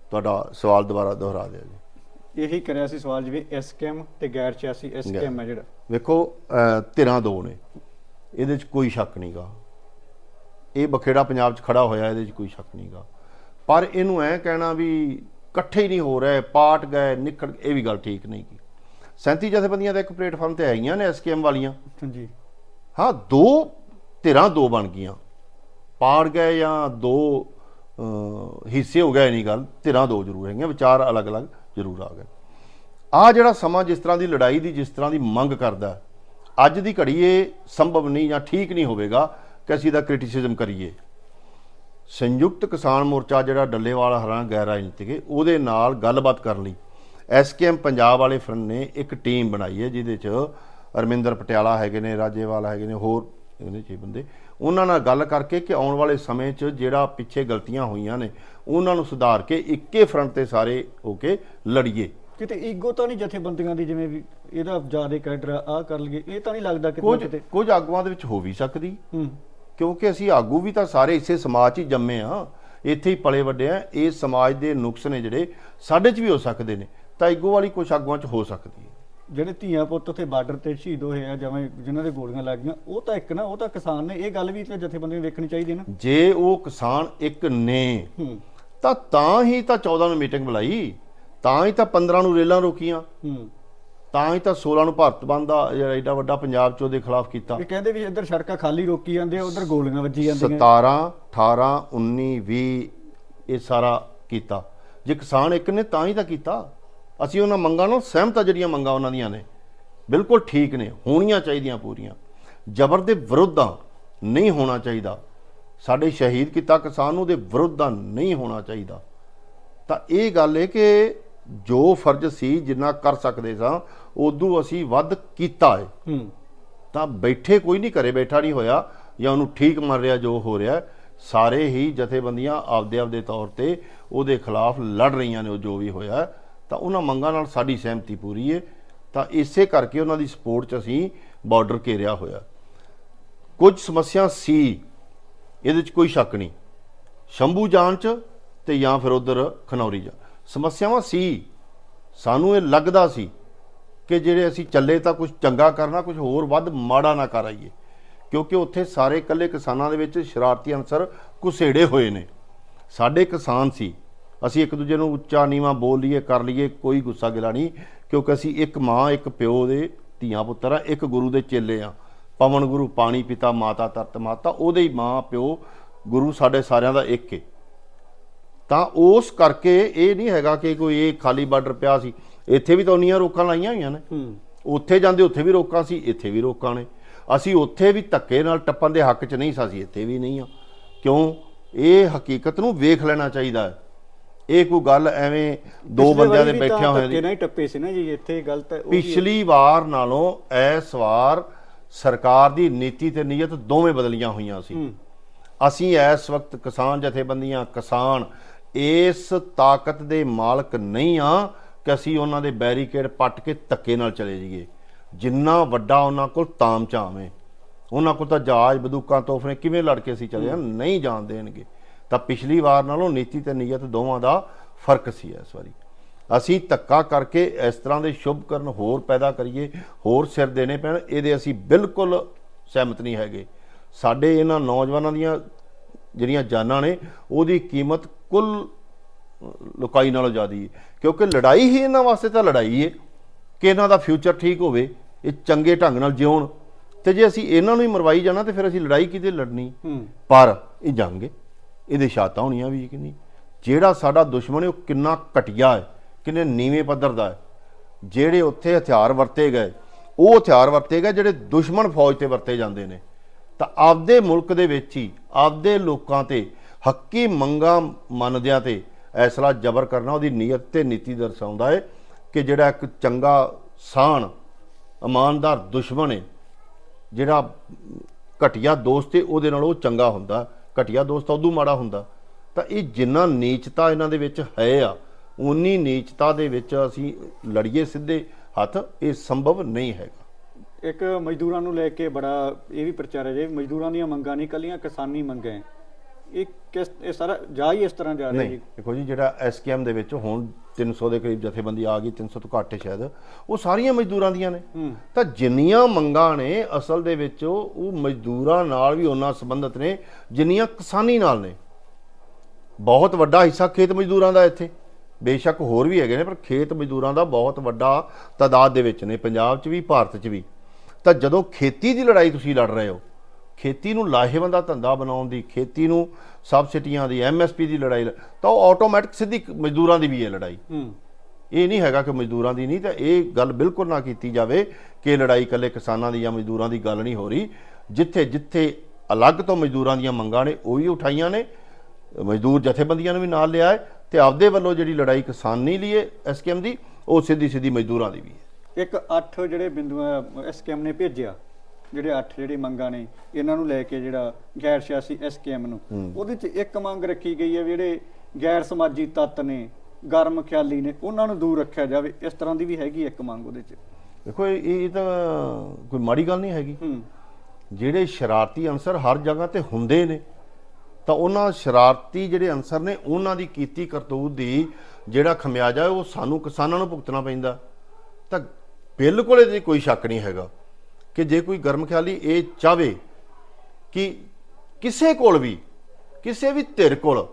ਤੁਹਾਡਾ ਸਵਾਲ ਦੁਬਾਰਾ ਦੁਹਰਾ ਦਿਓ ਜੀ। ਇਹੀ ਕਰਿਆ ਸੀ ਸਵਾਲ ਜਿਵੇਂ ਐਸਕੇਐਮ ਤੇ ਗੈਰ ਸਿਆਸੀ ਐਸਕੇਐਮ ਹੈ ਜਿਹੜਾ। ਵੇਖੋ ਧਿਰਾਂ ਦੋ ਨੇ। ਇਹਦੇ 'ਚ ਕੋਈ ਸ਼ੱਕ ਨਹੀਂਗਾ ਇਹ ਬਖੇੜਾ ਪੰਜਾਬ 'ਚ ਖੜਾ ਹੋਇਆ ਇਹਦੇ 'ਚ ਕੋਈ ਸ਼ੱਕ ਨਹੀਂਗਾ ਪਰ ਇਹਨੂੰ ਐ ਕਹਿਣਾ ਵੀ ਇਕੱਠੇ ਹੀ ਨਹੀਂ ਹੋ ਰਹੇ ਪਾਟ ਗਏ ਨਿਕਲ ਇਹ ਵੀ ਗੱਲ ਠੀਕ ਨਹੀਂ 37 ਜਥੇਬੰਦੀਆਂ ਤਾਂ ਇੱਕ ਪਲੇਟਫਾਰਮ ਤੇ ਆਈਆਂ ਨੇ ਐਸਕੇਐਮ ਵਾਲੀਆਂ। ਹਾਂਜੀ। ਹਾਂ ਦੋ ਧਿਰਾਂ ਦੋ ਬਣ ਗਈਆਂ। ਪਾੜ ਗਏ ਜਾਂ ਦੋ ਹਿੱਸੇ ਹੋ ਗਏ ਨਹੀਂ ਗੱਲ ਧਿਰਾਂ ਦੋ ਜ਼ਰੂਰ ਹੈਗੀਆਂ ਵਿਚਾਰ ਅਲੱਗ-ਅਲੱਗ ਜ਼ਰੂਰ ਆ ਗਏ। ਆ ਜਿਹੜਾ ਸਮਾਂ ਜਿਸ ਤਰ੍ਹਾਂ ਦੀ ਲੜਾਈ ਦੀ ਜਿਸ ਤਰ੍ਹਾਂ ਦੀ ਮੰਗ ਕਰਦਾ ਅੱਜ ਦੀ ਘੜੀ ਇਹ ਸੰਭਵ ਨਹੀਂ ਜਾਂ ਠੀਕ ਨਹੀਂ ਹੋਵੇਗਾ ਕਿ ਅਸੀਂ ਦਾ ਕ੍ਰਿਟਿਸਿਜ਼ਮ ਕਰੀਏ। ਸੰਯੁਕਤ ਕਿਸਾਨ ਮੋਰਚਾ ਜਿਹੜਾ ਡੱਲੇਵਾਲ ਹਰਾਂ ਗੈਰ ਰਾਜਨੀਤਿਕ ਉਹਦੇ ਨਾਲ ਗੱਲਬਾਤ ਕਰਨ ਲਈ ਐਸਕੇਐਮ ਪੰਜਾਬ ਵਾਲੇ ਫਰੰਟ ਨੇ ਇੱਕ ਟੀਮ ਬਣਾਈ ਹੈ ਜਿਹਦੇ 'ਚ ਅਰਮਿੰਦਰ ਪਟਿਆਲਾ ਹੈਗੇ ਨੇ ਰਾਜੇਵਾਲ ਹੈਗੇ ਨੇ ਹੋਰ ਇਹਨੇ ਛੇ ਬੰਦੇ। ਉਹਨਾਂ ਨਾਲ ਗੱਲ ਕਰਕੇ ਕਿ ਆਉਣ ਵਾਲੇ ਸਮੇਂ 'ਚ ਜਿਹੜਾ ਪਿੱਛੇ ਗਲਤੀਆਂ ਹੋਈਆਂ ਨੇ ਉਹਨਾਂ ਨੂੰ ਸੁਧਾਰ ਕੇ ਇੱਕੇ ਫਰੰਟ ਤੇ ਸਾਰੇ ਹੋ ਕੇ ਲੜੀਏ। ਕਿਤੇ ਈਗੋ ਤਾਂ ਨਹੀਂ ਜਥੇਬੰਦੀਆਂ ਦੀ ਜਿਵੇਂ ਵੀ ਇਹਦਾ ਜ਼ਿਆਦਾ ਕੈਡਰ ਆ ਕਰ ਲਈਏ ਇਹ ਤਾਂ ਨਹੀਂ ਲੱਗਦਾ ਕਿਤੇ ਕੁਝ ਕਿਤੇ। ਕੁਝ ਆਗੂਆਂ ਦੇ ਵਿੱਚ ਹੋ ਵੀ ਸਕਦੀ। ਹੂੰ। ਕਿਉਂਕਿ ਅਸੀਂ ਆਗੂ ਵੀ ਤਾਂ ਸਾਰੇ ਇਸੇ ਸਮਾਜ 'ਚ ਹੀ ਜੰਮੇ ਆ ਇੱਥੇ ਹੀ ਪਲੇ ਵੱਡੇ ਆ। ਇਸ ਸਮਾਜ ਦੇ ਨੁਕਸ ਨੇ ਜਿਹੜੇ ਸਾਡੇ 'ਚ ਵੀ ਹੋ ਸਕਦੇ ਨੇ। ਤਾਂ ਵਾਲੀ ਕੁਝ ਆਗੂਆਂ 'ਚ ਹੋ ਸਕਦੀ ਹੈ। ਜਿਹੜੇ ਧੀਆਂ ਪੁੱਤ ਉੱਥੇ ਬਾਰਡਰ ਤੇ ਸ਼ਹੀਦ ਹੋਏ ਆ ਜਿਵੇਂ ਜਿਨ੍ਹਾਂ ਦੇ ਗੋਲੀਆਂ ਲੱਗ ਗਈਆਂ ਉਹ ਤਾਂ ਇੱਕ ਨਾ ਉਹ ਤਾਂ ਕਿਸਾਨ ਨੇ ਇਹ ਗੱਲ ਵੀ ਤੇ ਜਥੇਬੰਦੀਆਂ ਨੂੰ ਵੇਖਣੀ ਚਾਹੀਦੀ ਨਾ। ਜੇ ਉਹ ਕਿਸਾਨ ਇੱਕ ਨੇ ਤਾਂ ਤਾਂ ਹੀ ਤਾਂ 14 ਨੂੰ ਮੀਟਿੰਗ ਬੁਲਾਈ ਤਾਂ ਹੀ ਤਾਂ 15 ਨੂੰ ਰੇਲਾਂ ਰੋਕੀਆਂ ਤਾਂ ਹੀ ਤਾਂ 16 ਨੂੰ ਭਾਰਤ ਬੰਦ ਦਾ ਜਿਹੜਾ ਏਡਾ ਵੱਡਾ ਪੰਜਾਬ 'ਚ ਉਹਦੇ ਖਿਲਾਫ ਕੀਤਾ। ਇਹ ਕਹਿੰਦੇ ਵੀ ਇੱਧਰ ਸੜਕਾਂ ਖਾਲੀ ਰੋਕੀ ਜਾਂਦੇ ਆ ਉਧਰ ਗੋਲੀਆਂ ਵੱਜੀ ਜਾਂਦੀਆਂ। 17 18 19 20 ਇਹ ਸਾਰਾ ਕੀਤਾ। ਜੇ ਕਿਸਾਨ ਇੱਕ ਨੇ ਤਾਂ ਹੀ ਤਾਂ ਕੀਤਾ। ਅਸੀਂ ਉਹਨਾਂ ਮੰਗਾਂ ਨਾਲ ਸਹਿਮਤ ਆ ਜਿਹੜੀਆਂ ਮੰਗਾਂ ਉਹਨਾਂ ਦੀਆਂ ਨੇ। ਬਿਲਕੁਲ ਠੀਕ ਨੇ ਹੋਣੀਆਂ ਚਾਹੀਦੀਆਂ ਪੂਰੀਆਂ। ਜ਼ਬਰ ਦੇ ਵਿਰੁੱਧ ਆ ਨਹੀਂ ਹੋਣਾ ਚਾਹੀਦਾ। ਸਾਡੇ ਸ਼ਹੀਦ ਕੀਤਾ ਕਿਸਾਨ ਨੂੰ ਦੇ ਵਿਰੁੱਧ ਆ ਨਹੀਂ ਹੋਣਾ ਚਾਹੀਦਾ। ਤਾਂ ਇਹ ਗੱਲ ਹੈ ਕਿ ਜੋ ਫਰਜ਼ ਸੀ ਜਿੰਨਾ ਕਰ ਸਕਦੇ ਸਾਂ ਉਦੋਂ ਅਸੀਂ ਵੱਧ ਕੀਤਾ ਹੈ ਹੂੰ। ਤਾਂ ਬੈਠੇ ਕੋਈ ਨਹੀਂ ਘਰੇ ਬੈਠਾ ਨਹੀਂ ਹੋਇਆ ਜਾਂ ਉਹਨੂੰ ਠੀਕ ਮੰਨ ਰਿਹਾ ਜੋ ਹੋ ਰਿਹਾ ਸਾਰੇ ਹੀ ਜਥੇਬੰਦੀਆਂ ਆਪਦੇ ਆਪਦੇ ਤੌਰ ਤੇ ਉਹਦੇ ਖਿਲਾਫ ਲੜ ਰਹੀਆਂ ਨੇ ਉਹ ਜੋ ਵੀ ਹੋਇਆ। ਤਾਂ ਉਹਨਾਂ ਮੰਗਾਂ ਨਾਲ ਸਾਡੀ ਸਹਿਮਤੀ ਪੂਰੀ ਹੈ ਤਾਂ ਇਸੇ ਕਰਕੇ ਉਹਨਾਂ ਦੀ ਸਪੋਰਟ 'ਚ ਅਸੀਂ ਬਾਰਡਰ ਘੇਰਿਆ ਹੋਇਆ। ਕੁਝ ਸਮੱਸਿਆ ਸੀ, ਇਹਦੇ 'ਚ ਕੋਈ ਸ਼ੱਕ ਨਹੀਂ। ਸ਼ੰਭੂ ਜਾਣ 'ਚ ਤੇ ਜਾਂ ਫਿਰ ਉਧਰ ਖਨੌਰੀ ਜਾ ਸਮੱਸਿਆਵਾਂ ਸੀ। ਸਾਨੂੰ ਇਹ ਲੱਗਦਾ ਸੀ ਕਿ ਜਿਹੜੇ ਅਸੀਂ ਚੱਲੇ ਤਾਂ ਕੁਝ ਚੰਗਾ ਕਰਨਾ, ਕੁਝ ਹੋਰ ਵੱਧ ਮਾੜਾ ਨਾ ਕਰ ਆਈਏ। ਕਿਉਂਕਿ ਉੱਥੇ ਸਾਰੇ ਇਕੱਲੇ ਕਿਸਾਨਾਂ ਦੇ ਵਿੱਚ ਸ਼ਰਾਰਤੀ ਅਨਸਰ ਕੁਸੇੜੇ ਹੋਏ ਨੇ। ਸਾਡੇ ਕਿਸਾਨ ਸੀ। ਅਸੀਂ ਇੱਕ ਦੂਜੇ ਨੂੰ ਉੱਚਾ ਨੀਵਾਂ ਬੋਲ ਲਈਏ ਕਰ ਲਈਏ ਕੋਈ ਗੁੱਸਾ ਗਿਲਾ ਨਹੀਂ ਕਿਉਂਕਿ ਅਸੀਂ ਇੱਕ ਮਾਂ ਇੱਕ ਪਿਓ ਦੇ ਧੀਆਂ ਪੁੱਤਰ ਆ ਇੱਕ ਗੁਰੂ ਦੇ ਚੇਲੇ ਆ। ਪਵਨ ਗੁਰੂ ਪਾਣੀ ਪਿਤਾ ਮਾਤਾ ਤਰਤ ਮਾਤਾ ਉਹਦੇ ਹੀ ਮਾਂ ਪਿਓ ਗੁਰੂ ਸਾਡੇ ਸਾਰਿਆਂ ਦਾ ਇੱਕ ਹੈ ਤਾਂ ਉਸ ਕਰਕੇ ਇਹ ਨਹੀਂ ਹੈਗਾ ਕਿ ਕੋਈ ਇਹ ਖਾਲੀ ਬਾਰਡਰ ਪਿਆ ਸੀ। ਇੱਥੇ ਵੀ ਤਾਂ ਉਨੀਆਂ ਰੋਕਾਂ ਲਾਈਆਂ ਹੋਈਆਂ ਨੇ। ਉੱਥੇ ਜਾਂਦੇ ਉੱਥੇ ਵੀ ਰੋਕਾਂ ਸੀ ਇੱਥੇ ਵੀ ਰੋਕਾਂ ਨੇ। ਅਸੀਂ ਉੱਥੇ ਵੀ ਧੱਕੇ ਨਾਲ ਟੱਪਣ ਦੇ ਹੱਕ 'ਚ ਨਹੀਂ ਸਾਂ ਅਸੀਂ ਇੱਥੇ ਵੀ ਨਹੀਂ ਆ। ਕਿਉਂ? ਇਹ ਹਕੀਕਤ ਨੂੰ ਵੇਖ ਲੈਣਾ ਚਾਹੀਦਾ ਹੈ। ਇਹ ਕੋਈ ਗੱਲ ਐਵੇਂ ਦੋ ਬੰਦਿਆਂ ਦੇ ਤਾਂ ਬੈਠਿਆਂ ਹੋਇਆਂ ਧੱਕੇ ਦੀ। ਨਾਲ ਹੀ ਟੱਪੇ ਸੀ ਨਾ ਜੀ ਇੱਥੇ ਗਲਤ ਹੈ ਉਹ ਵੀ ਹੈ। ਪਿਛਲੀ ਵਾਰ ਨਾਲੋਂ ਇਸ ਵਾਰ ਸਰਕਾਰ ਦੀ ਨੀਤੀ ਤੇ ਨੀਅਤ ਦੋਵੇਂ ਬਦਲੀਆਂ ਹੋਈਆਂ ਸੀ। ਅਸੀਂ ਇਸ ਵਕਤ ਕਿਸਾਨ ਜਥੇਬੰਦੀਆਂ ਕਿਸਾਨ ਇਸ ਤਾਕਤ ਦੇ ਮਾਲਕ ਨਹੀਂ ਆ ਕਿ ਅਸੀਂ ਉਹਨਾਂ ਦੇ ਬੈਰੀਕੇਡ ਪੱਟ ਕੇ ਧੱਕੇ ਨਾਲ ਚਲੇ ਜਾਈਏ। ਜਿੰਨਾ ਵੱਡਾ ਉਹਨਾਂ ਕੋਲ ਤਾਮ ਝਾਵੇਂ ਉਹਨਾਂ ਕੋਲ ਤਾਂ ਜਹਾਜ਼ ਬੰਦੂਕਾਂ ਤੋਹਫੇ ਕਿਵੇਂ ਲੜ ਕੇ ਅਸੀਂ ਚਲੇ ਆ ਨਹੀਂ ਜਾਣ ਦੇਣਗੇ। ਤਾਂ ਪਿਛਲੀ ਵਾਰ ਨਾਲੋਂ ਨੀਤੀ ਤੇ ਨੀਅਤ ਦੋਵਾਂ ਦਾ ਫ਼ਰਕ ਸੀ ਇਸ ਵਾਰੀ। ਅਸੀਂ ਧੱਕਾ ਕਰਕੇ ਇਸ ਤਰ੍ਹਾਂ ਦੇ ਸ਼ੁਭ ਕਰਨ ਹੋਰ ਪੈਦਾ ਕਰੀਏ ਹੋਰ ਸਿਰ ਦੇਣੇ ਪੈਣ ਇਹਦੇ ਅਸੀਂ ਬਿਲਕੁਲ ਸਹਿਮਤ ਨਹੀਂ ਹੈਗੇ। ਸਾਡੇ ਇਹਨਾਂ ਨੌਜਵਾਨਾਂ ਦੀਆਂ ਜਿਹੜੀਆਂ ਜਾਨਾਂ ਨੇ ਉਹਦੀ ਕੀਮਤ ਕੁੱਲ ਲੁਕਾਈ ਨਾਲੋਂ ਜ਼ਿਆਦਾ ਹੈ। ਕਿਉਂਕਿ ਲੜਾਈ ਹੀ ਇਹਨਾਂ ਵਾਸਤੇ ਤਾਂ ਲੜਾਈ ਹੈ ਕਿ ਇਹਨਾਂ ਦਾ ਫਿਊਚਰ ਠੀਕ ਹੋਵੇ ਇਹ ਚੰਗੇ ਢੰਗ ਨਾਲ ਜਿਉਣ। ਤੇ ਜੇ ਅਸੀਂ ਇਹਨਾਂ ਨੂੰ ਹੀ ਮਰਵਾਈ ਜਾਣਾ ਤੇ ਫਿਰ ਅਸੀਂ ਲੜਾਈ ਕਿਤੇ ਲੜਨੀ। ਪਰ ਇਹ ਹੈ ਇਹਦੇ ਸ਼ਾਤਾਂ ਹੋਣੀਆਂ ਵੀ ਕਿ ਨਹੀਂ ਜਿਹੜਾ ਸਾਡਾ ਦੁਸ਼ਮਣ ਹੈ, ਉਹ ਕਿੰਨਾ ਘਟੀਆ ਹੈ, ਕਿੰਨੇ ਨੀਵੇਂ ਪੱਧਰ ਦਾ ਹੈ। ਜਿਹੜੇ ਉੱਥੇ ਹਥਿਆਰ ਵਰਤੇ ਗਏ, ਉਹ ਹਥਿਆਰ ਵਰਤੇ ਗਏ ਜਿਹੜੇ ਦੁਸ਼ਮਣ ਫੌਜ ਤੇ ਵਰਤੇ ਜਾਂਦੇ ਨੇ। ਤਾਂ ਆਪਦੇ ਮੁਲਕ ਦੇ ਵਿੱਚ ਹੀ, ਆਪਦੇ ਲੋਕਾਂ ਤੇ, ਹੱਕੀ ਮੰਗਾਂ ਮੰਨਦਿਆਂ ਤੇ ਐਸਲਾ ਜ਼ਬਰ ਕਰਨਾ, ਉਹਦੀ ਨੀਅਤ ਤੇ ਨੀਤੀ ਦਰਸਾਉਂਦਾ ਹੈ ਕਿ ਜਿਹੜਾ ਇੱਕ ਚੰਗਾ ਸਾਨ ਇਮਾਨਦਾਰ ਦੁਸ਼ਮਣ ਹੈ, ਜਿਹੜਾ ਘਟੀਆ ਦੋਸਤ ਹੈ, ਉਹਦੇ ਨਾਲ ਉਹ ਚੰਗਾ ਹੁੰਦਾ। ਘਟੀਆ ਦੋਸਤ ਉਦੋਂ ਮਾੜਾ ਹੁੰਦਾ। ਤਾਂ ਇਹ ਜਿੰਨਾ ਨੀਚਤਾ ਇਹਨਾਂ ਦੇ ਵਿੱਚ ਹੈ ਆ ਉਨੀ ਨੀਚਤਾ ਦੇ ਵਿੱਚ ਅਸੀਂ ਲੜੀਏ ਸਿੱਧੇ ਹੱਥ, ਇਹ ਸੰਭਵ ਨਹੀਂ ਹੈਗਾ। ਇੱਕ ਮਜ਼ਦੂਰਾਂ ਨੂੰ ਲੈ ਕੇ ਬੜਾ ਇਹ ਵੀ ਪ੍ਰਚਾਰ ਹੈ ਜੀ ਮਜ਼ਦੂਰਾਂ ਦੀਆਂ ਮੰਗਾਂ ਨਹੀਂ, ਕੱਲੀਆਂ ਕਿਸਾਨੀ ਮੰਗਾਂ ਇਹ ਕਿਸ ਇਹ ਸਾਰਾ ਜਾ ਹੀ ਇਸ ਤਰ੍ਹਾਂ ਜਾ ਰਿਹਾ ਨਹੀਂ ਜੀ। ਦੇਖੋ ਜੀ ਜਿਹੜਾ ਐਸਕੇਐਮ ਦੇ ਵਿੱਚ ਹੁਣ 300 ਦੇ ਕਰੀਬ ਜਥੇਬੰਦੀ ਆ ਗਈ 300 ਤੋਂ ਘੱਟ ਹੈ ਸ਼ਾਇਦ ਉਹ ਸਾਰੀਆਂ ਮਜ਼ਦੂਰਾਂ ਦੀਆਂ ਨੇ। ਤਾਂ ਜਿੰਨੀਆਂ ਮੰਗਾਂ ਨੇ ਅਸਲ ਦੇ ਵਿੱਚ ਉਹ ਮਜ਼ਦੂਰਾਂ ਨਾਲ ਵੀ ਉਹਨਾਂ ਸੰਬੰਧਿਤ ਨੇ ਜਿੰਨੀਆਂ ਕਿਸਾਨੀ ਨਾਲ ਨੇ। ਬਹੁਤ ਵੱਡਾ ਹਿੱਸਾ ਖੇਤ ਮਜ਼ਦੂਰਾਂ ਦਾ ਇੱਥੇ। ਬੇਸ਼ੱਕ ਹੋਰ ਵੀ ਹੈਗੇ ਨੇ ਪਰ ਖੇਤ ਮਜ਼ਦੂਰਾਂ ਦਾ ਬਹੁਤ ਵੱਡਾ ਤਾਦਾਦ ਦੇ ਵਿੱਚ ਨੇ ਪੰਜਾਬ 'ਚ ਵੀ ਭਾਰਤ 'ਚ ਵੀ। ਤਾਂ ਜਦੋਂ ਖੇਤੀ ਦੀ ਲੜਾਈ ਤੁਸੀਂ ਲੜ ਰਹੇ ਹੋ ਖੇਤੀ ਨੂੰ ਲਾਹੇਵੰਦ ਦਾ ਧੰਦਾ ਬਣਾਉਣ ਦੀ ਖੇਤੀ ਨੂੰ ਸਬਸਿਡੀਆਂ ਦੀ ਐਮਐਸਪੀ ਦੀ ਲੜਾਈ ਤਾਂ ਉਹ ਆਟੋਮੈਟਿਕ ਸਿੱਧੀ ਮਜ਼ਦੂਰਾਂ ਦੀ ਵੀ ਹੈ ਲੜਾਈ। ਇਹ ਨਹੀਂ ਹੈਗਾ ਕਿ ਮਜ਼ਦੂਰਾਂ ਦੀ ਨਹੀਂ ਤਾਂ ਇਹ ਗੱਲ ਬਿਲਕੁਲ ਨਾ ਕੀਤੀ ਜਾਵੇ ਕਿ ਲੜਾਈ ਇਕੱਲੇ ਕਿਸਾਨਾਂ ਦੀ ਜਾਂ ਮਜ਼ਦੂਰਾਂ ਦੀ ਗੱਲ ਨਹੀਂ ਹੋ ਰਹੀ। ਜਿੱਥੇ ਜਿੱਥੇ ਅਲੱਗ ਤੋਂ ਮਜ਼ਦੂਰਾਂ ਦੀਆਂ ਮੰਗਾਂ ਨੇ ਉਹ ਵੀ ਉਠਾਈਆਂ ਨੇ। ਮਜ਼ਦੂਰ ਜਥੇਬੰਦੀਆਂ ਨੇ ਵੀ ਨਾਲ ਲਿਆ ਹੈ ਤੇ ਆਪਦੇ ਵੱਲੋਂ ਜਿਹੜੀ ਲੜਾਈ ਕਿਸਾਨੀ ਲਈ ਹੈ ਐਸਕੇਐਮ ਦੀ ਉਹ ਸਿੱਧੀ ਸਿੱਧੀ ਮਜ਼ਦੂਰਾਂ ਦੀ ਵੀ ਹੈ। ਇੱਕ 8 ਜਿਹੜੇ ਬਿੰਦੂਆਂ ਐਸਕੇਐਮ ਨੇ ਭੇਜਿਆ ਜਿਹੜੇ 8 ਜਿਹੜੀ ਮੰਗਾਂ ਨੇ ਇਹਨਾਂ ਨੂੰ ਲੈ ਕੇ ਜਿਹੜਾ ਗੈਰ ਸਿਆਸੀ ਐਸਕੇਐਮ ਨੂੰ। ਉਹਦੇ ਚ ਇੱਕ ਮੰਗ ਰੱਖੀ ਗਈ ਹੈ ਜਿਹੜੇ ਗੈਰ ਸਮਾਜੀ ਤੱਤ ਨੇ ਗਰਮ ਖਿਆਲੀ ਨੇ ਉਹਨਾਂ ਨੂੰ ਦੂਰ ਰੱਖਿਆ ਜਾਵੇ। ਇਸ ਤਰ੍ਹਾਂ ਦੀ ਵੀ ਹੈਗੀ ਇੱਕ ਮੰਗ ਉਹਦੇ 'ਚ। ਦੇਖੋ ਇਹ ਇਹ ਤਾਂ ਕੋਈ ਮਾੜੀ ਗੱਲ ਨਹੀਂ ਹੈਗੀ। ਜਿਹੜੇ ਸ਼ਰਾਰਤੀ ਅਨਸਰ ਹਰ ਜਗ੍ਹਾ ਤੇ ਹੁੰਦੇ ਨੇ ਤਾਂ ਉਹਨਾਂ ਸ਼ਰਾਰਤੀ ਜਿਹੜੇ ਅਨਸਰ ਨੇ ਉਹਨਾਂ ਦੀ ਕੀਤੀ ਕਰਤੂਤ ਦੀ ਜਿਹੜਾ ਖਮਿਆਜਾ ਉਹ ਸਾਨੂੰ ਕਿਸਾਨਾਂ ਨੂੰ ਭੁਗਤਣਾ ਪੈਂਦਾ। ਤਾਂ ਬਿਲਕੁਲ ਇਹਦੇ ਕੋਈ ਸ਼ੱਕ ਨਹੀਂ ਹੈਗਾ। ਕਿ ਜੇ ਕੋਈ ਗਰਮ ਖਿਆਲੀ ਇਹ ਚਾਵੇ ਕਿ ਕਿਸੇ ਕੋਲ ਵੀ ਕਿਸੇ ਵੀ ਧਿਰ ਕੋਲ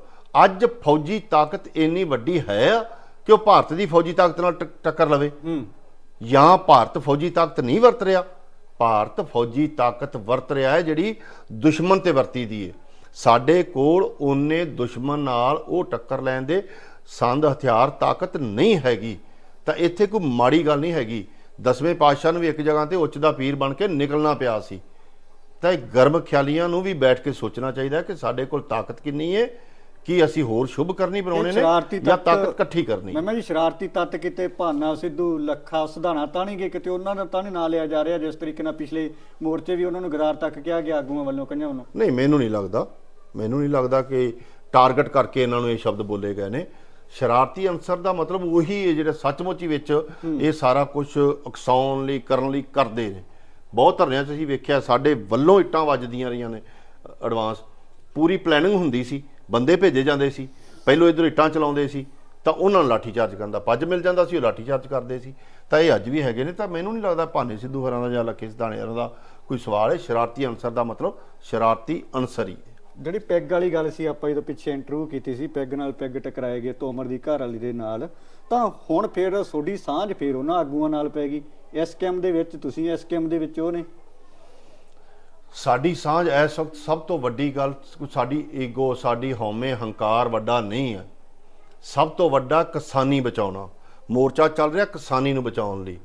ਅੱਜ ਫੌਜੀ ਤਾਕਤ ਇੰਨੀ ਵੱਡੀ ਹੈ ਕਿ ਉਹ ਭਾਰਤ ਦੀ ਫੌਜੀ ਤਾਕਤ ਨਾਲ ਟੱਕ- ਟੱਕਰ ਲਵੇ। ਹੂੰ। ਜਾਂ ਭਾਰਤ ਫੌਜੀ ਤਾਕਤ ਨਹੀਂ ਵਰਤ ਰਿਹਾ। ਭਾਰਤ ਫੌਜੀ ਤਾਕਤ ਵਰਤ ਰਿਹਾ ਹੈ ਜਿਹੜੀ ਦੁਸ਼ਮਣ ਤੇ ਵਰਤੀ ਦੀ ਹੈ ਸਾਡੇ ਕੋਲ ਉਹਨੇ ਦੁਸ਼ਮਣ ਨਾਲ ਉਹ ਟੱਕਰ ਲੈਣ ਦੇ ਸੰਦ ਹਥਿਆਰ ਤਾਕਤ ਨਹੀਂ ਹੈਗੀ। ਤਾਂ ਇੱਥੇ ਕੋਈ ਮਾੜੀ ਗੱਲ ਨਹੀਂ ਹੈਗੀ। ਦਸਵੇਂ ਪਾਤਸ਼ਾਹ ਨੂੰ ਵੀ ਇੱਕ ਜਗ੍ਹਾ ਤੇ ਉੱਚ ਦਾ ਪੀਰ ਬਣ ਕੇ ਨਿਕਲਣਾ ਪਿਆ ਸੀ। ਤਾਂ ਇਹ ਗਰਮ ਖਿਆਲੀਆਂ ਨੂੰ ਵੀ ਬੈਠ ਕੇ ਸੋਚਣਾ ਚਾਹੀਦਾ ਹੈ ਕਿ ਸਾਡੇ ਕੋਲ ਤਾਕਤ ਕਿੰਨੀ ਹੈ ਕੀ ਅਸੀਂ ਹੋਰ ਸ਼ੁਭ ਕਰਨੀ ਬਣਾਉਣੇ ਨੇ ਜਾਂ ਤਾਕਤ ਇਕੱਠੀ ਕਰਨੀ? ਮੈਂ ਮੈਂ ਜੀ ਸ਼ਰਾਰਤੀ ਤੱਤ ਕਿਤੇ ਭਾਨਾ ਸਿੱਧੂ ਲੱਖਾ ਸੁਧਾਣਾ ਤਾਂ ਨਹੀਂ ਗਏ ਕਿਤੇ ਉਹਨਾਂ ਦਾ ਤਾਂ ਨਹੀਂ ਨਾਂ ਲਿਆ ਜਾ ਰਿਹਾ ਜਿਸ ਤਰੀਕੇ ਨਾਲ ਪਿਛਲੇ ਮੋਰਚੇ ਵੀ ਉਹਨਾਂ ਨੂੰ ਗਰਾਰ ਤੱਕ ਕਿਹਾ ਗਿਆ ਆਗੂਆਂ ਵੱਲੋਂ ਕਈਆਂ ਵੱਲੋਂ। ਨਹੀਂ ਮੈਨੂੰ ਨਹੀਂ ਲੱਗਦਾ। ਮੈਨੂੰ ਨਹੀਂ ਲੱਗਦਾ ਕਿ ਟਾਰਗੇਟ ਕਰਕੇ ਇਹਨਾਂ ਨੂੰ ਇਹ ਸ਼ਬਦ ਬੋਲੇ ਗਏ ਨੇ। ਸ਼ਰਾਰਤੀ ਅਨਸਰ ਦਾ ਮਤਲਬ ਉਹੀ ਹੈ ਜਿਹੜੇ ਸੱਚਮੁੱਚ ਹੀ ਵਿੱਚ ਇਹ ਸਾਰਾ ਕੁਝ ਉਕਸਾਉਣ ਲਈ, ਕਰਨ ਲਈ ਕਰਦੇ ਨੇ। ਬਹੁਤ ਧਰਨਿਆਂ 'ਚ ਅਸੀਂ ਵੇਖਿਆ ਸਾਡੇ ਵੱਲੋਂ ਇੱਟਾਂ ਵੱਜਦੀਆਂ ਰਹੀਆਂ ਨੇ ਐਡਵਾਂਸ ਪੂਰੀ ਪਲੈਨਿੰਗ ਹੁੰਦੀ ਸੀ, ਬੰਦੇ ਭੇਜੇ ਜਾਂਦੇ ਸੀ, ਪਹਿਲੋਂ ਇਧਰ ਇੱਟਾਂ ਚਲਾਉਂਦੇ ਸੀ, ਤਾਂ ਉਹਨਾਂ ਨੂੰ ਲਾਠੀ ਚਾਰਜ ਕਰਨ ਦਾ ਪੱਜ ਮਿਲ ਜਾਂਦਾ ਸੀ, ਉਹ ਲਾਠੀ ਚਾਰਜ ਕਰਦੇ ਸੀ। ਤਾਂ ਇਹ ਅੱਜ ਵੀ ਹੈਗੇ ਨੇ, ਤਾਂ ਮੈਨੂੰ ਨਹੀਂ ਲੱਗਦਾ ਭਾਨੇ ਸਿੱਧੂ ਹਰਾਂ ਦਾ ਜਾਂ ਲੱਖੇ ਸਿਧਾਣਿਆਂ ਦਾ ਕੋਈ ਸਵਾਲ ਹੈ, ਸ਼ਰਾਰਤੀ ਅਨਸਰ ਦਾ ਮਤਲਬ ਸ਼ਰਾਰਤੀ ਅਨਸਰ ਹੀ। ਜਿਹੜੀ ਪੈਗ ਵਾਲੀ ਗੱਲ ਸੀ, ਆਪਾਂ ਜਦੋਂ ਪਿੱਛੇ ਇੰਟਰਵਿਊ ਕੀਤੀ ਸੀ, ਪੈਗ ਨਾਲ ਪੈਗ ਟਕਰਾਏ ਗਏ, ਤੋਮਰ ਦੀ ਘਰ ਵਾਲੀ ਦੇ ਨਾਲ, ਤਾਂ ਹੁਣ ਫਿਰ ਸੋਡੀ ਸਾਂਝ ਫਿਰ ਉਹਨਾਂ ਆਗੂਆਂ ਨਾਲ ਪੈ ਗਈ। ਇਸ ਕੈਮ ਦੇ ਵਿੱਚ ਤੁਸੀਂ, ਇਸ ਕੈਮ ਦੇ ਵਿੱਚ ਉਹ ਨੇ? ਸਾਡੀ ਸਾਂਝ ਇਸ ਵਕਤ ਸਭ ਤੋਂ ਵੱਡੀ ਗੱਲ, ਸਾਡੀ ਈਗੋ ਸਾਡੀ ਹਉਮੈ ਹੰਕਾਰ ਵੱਡਾ ਨਹੀਂ ਹੈ। ਸਭ ਤੋਂ ਵੱਡਾ ਕਿਸਾਨੀ ਬਚਾਉਣਾ। ਮੋਰਚਾ ਚੱਲ ਰਿਹਾ ਕਿਸਾਨੀ ਨੂੰ ਬਚਾਉਣ ਲਈ।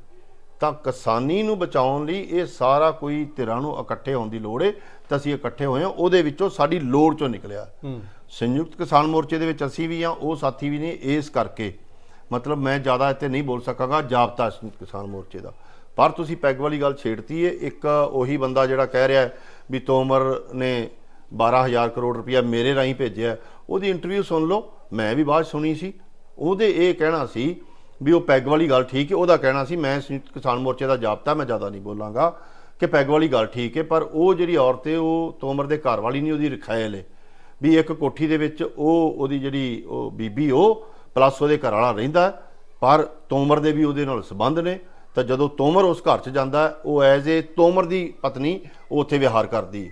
ਤਾਂ ਕਿਸਾਨੀ ਨੂੰ ਬਚਾਉਣ ਲਈ ਇਹ ਸਾਰਾ ਕੋਈ ਧਿਰਾਂ ਨੂੰ ਇਕੱਠੇ ਹੋਣ ਦੀ ਲੋੜ ਹੈ ਤਾਂ ਅਸੀਂ ਇਕੱਠੇ ਹੋਏ ਹਾਂ। ਉਹਦੇ ਵਿੱਚੋਂ ਸਾਡੀ ਲੋੜ ਚੋਂ ਨਿਕਲਿਆ। ਸੰਯੁਕਤ ਕਿਸਾਨ ਮੋਰਚੇ ਦੇ ਵਿੱਚ ਅਸੀਂ ਵੀ ਹਾਂ ਉਹ ਸਾਥੀ ਵੀ ਨੇ ਇਸ ਕਰਕੇ। ਮਤਲਬ ਮੈਂ ਜ਼ਿਆਦਾ ਇੱਥੇ ਨਹੀਂ ਬੋਲ ਸਕਾਂਗਾ ਜਾਬਤਾ ਸੰਯੁਕਤ ਕਿਸਾਨ ਮੋਰਚੇ ਦਾ। ਪਰ ਤੁਸੀਂ ਪੈਗ ਵਾਲੀ ਗੱਲ ਛੇੜਤੀ ਹੈ ਇੱਕ ਉਹੀ ਬੰਦਾ ਜਿਹੜਾ ਕਹਿ ਰਿਹਾ ਵੀ ਤੋਮਰ ਨੇ 12000 ਕਰੋੜ ਰੁਪਇਆ ਮੇਰੇ ਰਾਹੀਂ ਭੇਜਿਆ। ਉਹਦੀ ਇੰਟਰਵਿਊ ਸੁਣ ਲਓ ਮੈਂ ਵੀ ਬਾਅਦ ਸੁਣੀ ਸੀ। ਉਹਦੇ ਇਹ ਕਹਿਣਾ ਸੀ ਵੀ ਉਹ ਪੈਗ ਵਾਲੀ ਗੱਲ ਠੀਕ ਹੈ, ਉਹਦਾ ਕਹਿਣਾ ਸੀ, ਮੈਂ ਸੰਯੁਕਤ ਕਿਸਾਨ ਮੋਰਚੇ ਦਾ ਜਾਬਤਾ ਮੈਂ ਜ਼ਿਆਦਾ ਨਹੀਂ ਬੋਲਾਂਗਾ ਕਿ ਪੈਗ ਵਾਲੀ ਗੱਲ ਠੀਕ ਹੈ, ਪਰ ਉਹ ਜਿਹੜੀ ਔਰਤ ਹੈ, ਉਹ ਤੋਮਰ ਦੇ ਘਰ ਵਾਲੀ ਨਹੀਂ, ਉਹਦੀ ਰਖਾਇਲ ਹੈ। ਵੀ ਇੱਕ ਕੋਠੀ ਦੇ ਵਿੱਚ ਉਹ, ਉਹਦੀ ਜਿਹੜੀ ਉਹ ਬੀਬੀ, ਉਹ ਪਲੱਸ ਉਹਦੇ ਘਰ ਵਾਲਾ ਰਹਿੰਦਾ ਪਰ ਤੋਮਰ ਦੇ ਵੀ ਉਹਦੇ ਨਾਲ ਸੰਬੰਧ ਨੇ। ਤਾਂ ਜਦੋਂ ਤੋਮਰ ਉਸ ਘਰ 'ਚ ਜਾਂਦਾ ਉਹ ਐਜ਼ ਏ ਤੋਮਰ ਦੀ ਪਤਨੀ ਉਹ ਉੱਥੇ ਵਿਹਾਰ ਕਰਦੀ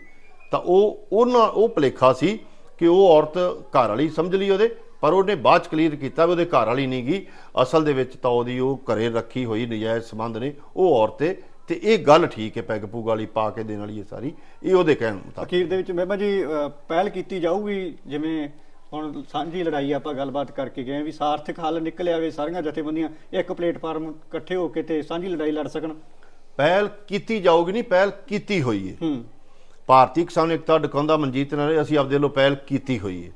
ਤਾਂ ਉਹ, ਉਹਨਾਂ, ਉਹ ਭੁਲੇਖਾ ਸੀ ਕਿ ਉਹ ਔਰਤ ਘਰ ਵਾਲੀ ਸਮਝ ਲਈ ਉਹਦੇ। ਪਰ ਉਹਨੇ ਬਾਅਦ ਚ ਕਲੀਅਰ ਕੀਤਾ ਵੀ ਉਹਦੇ ਘਰ ਵਾਲੀ ਨਹੀਂ ਗਈ। ਅਸਲ ਦੇ ਵਿੱਚ ਤਾਂ ਉਹਦੀ ਉਹ ਘਰੇ ਰੱਖੀ ਹੋਈ ਨਜਾਇਜ਼ ਸੰਬੰਧ ਨੇ ਉਹ ਔਰਤ ਹੈ ਤੇ ਇਹ ਗੱਲ ਠੀਕ ਹੈ ਪੈਗ ਪੂਗ ਵਾਲੀ ਪਾ ਕੇ ਦੇਣ ਵਾਲੀ ਇਹ ਸਾਰੀ। ਇਹ ਉਹਦੇ ਕਹਿਣ ਮੁਤਾਬਕ। ਅਖੀਰ ਦੇ ਵਿੱਚ ਮਹਿਮਾ ਜੀ ਅ, ਪਹਿਲ ਕੀਤੀ ਜਾਊਗੀ ਜਿਵੇਂ ਹੁਣ ਸਾਂਝੀ ਲੜਾਈ ਆਪਾਂ ਗੱਲਬਾਤ ਕਰਕੇ ਗਏ ਵੀ ਸਾਰਥਕ ਹੱਲ ਨਿਕਲ ਆਵੇ ਸਾਰੀਆਂ ਜਥੇਬੰਦੀਆਂ ਇੱਕ ਪਲੇਟਫਾਰਮ ਇਕੱਠੇ ਹੋ ਕੇ ਤੇ ਸਾਂਝੀ ਲੜਾਈ ਲੜ ਸਕਣ। ਪਹਿਲ ਕੀਤੀ ਜਾਊਗੀ ਨਹੀਂ ਪਹਿਲ ਕੀਤੀ ਹੋਈ ਹੈ ਹੂੰ। ਭਾਰਤੀ ਕਿਸਾਨ ਏਕਤਾ ਡਕਾਉਂਦਾ ਮਨਜੀਤ ਨਾਲ ਅਸੀਂ ਆਪਦੇ ਵੱਲੋਂ ਪਹਿਲ ਕੀਤੀ ਹੋਈ ਹੈ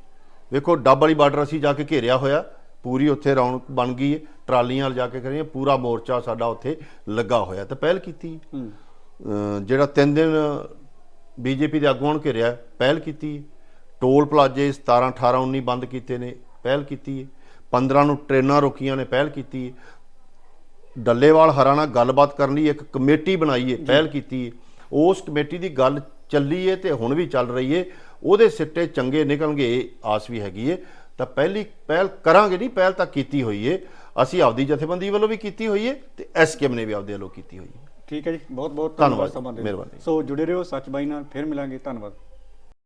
ਵੇਖੋ ਡੱਬ ਵਾਲੀ ਬਾਰਡਰ ਅਸੀਂ ਜਾ ਕੇ ਘੇਰਿਆ ਹੋਇਆ ਪੂਰੀ ਉੱਥੇ ਰੌਣਕ ਬਣ ਗਈ ਹੈ ਟਰਾਲੀਆਂ ਲਿਜਾ ਕੇ ਕਰੀਆਂ ਪੂਰਾ ਮੋਰਚਾ ਸਾਡਾ ਉੱਥੇ ਲੱਗਾ ਹੋਇਆ ਤੇ ਪਹਿਲ ਕੀਤੀ। ਜਿਹੜਾ ਤਿੰਨ ਦਿਨ ਬੀਜੇਪੀ ਦੇ ਆਗੂਆਂ ਨੂੰ ਘੇਰਿਆ ਪਹਿਲ ਕੀਤੀ। ਟੋਲ ਪਲਾਜੇ 17 18 19 ਬੰਦ ਕੀਤੇ ਨੇ ਪਹਿਲ ਕੀਤੀ। ਹੈ 15 ਨੂੰ ਟ੍ਰੇਨਾਂ ਰੋਕੀਆਂ ਨੇ ਪਹਿਲ ਕੀਤੀ। ਹੈ ਡੱਲੇਵਾਲ ਹਰਿਆਣਾ ਗੱਲਬਾਤ ਕਰਨ ਲਈ ਇੱਕ ਕਮੇਟੀ ਬਣਾਈ ਹੈ ਪਹਿਲ ਕੀਤੀ। ਹੈ ਉਸ ਕਮੇਟੀ ਦੀ ਗੱਲ ਚੱਲੀ ਹੈ ਤੇ ਹੁਣ ਵੀ ਚੱਲ ਰਹੀ ਹੈ ਉਹਦੇ ਸਿੱਟੇ ਚੰਗੇ ਨਿਕਲਣਗੇ ਆਸ ਵੀ ਹੈਗੀ ਹੈ ਤਾਂ ਪਹਿਲੀ ਪਹਿਲ ਕਰਾਂਗੇ ਨਹੀਂ ਪਹਿਲ ਤਾਂ ਕੀਤੀ ਹੋਈ ਹੈ ਅਸੀਂ ਆਪਦੀ ਜਥੇਬੰਦੀ ਵੱਲੋਂ ਵੀ ਕੀਤੀ ਹੋਈ ਹੈ ਤੇ ਐਸਕੇਐਮ ਨੇ ਵੀ ਆਪਦੇ ਵੱਲੋਂ ਕੀਤੀ ਹੋਈ ਹੈ ਠੀਕ ਹੈ ਜੀ ਬਹੁਤ ਬਹੁਤ ਧੰਨਵਾਦ। ਮਿਹਰਬਾਨੀ। ਸੋ ਜੁੜੇ ਰਹੋ ਸੱਚ ਬਾਈ ਨਾਲ ਫਿਰ ਮਿਲਾਂਗੇ ਧੰਨਵਾਦ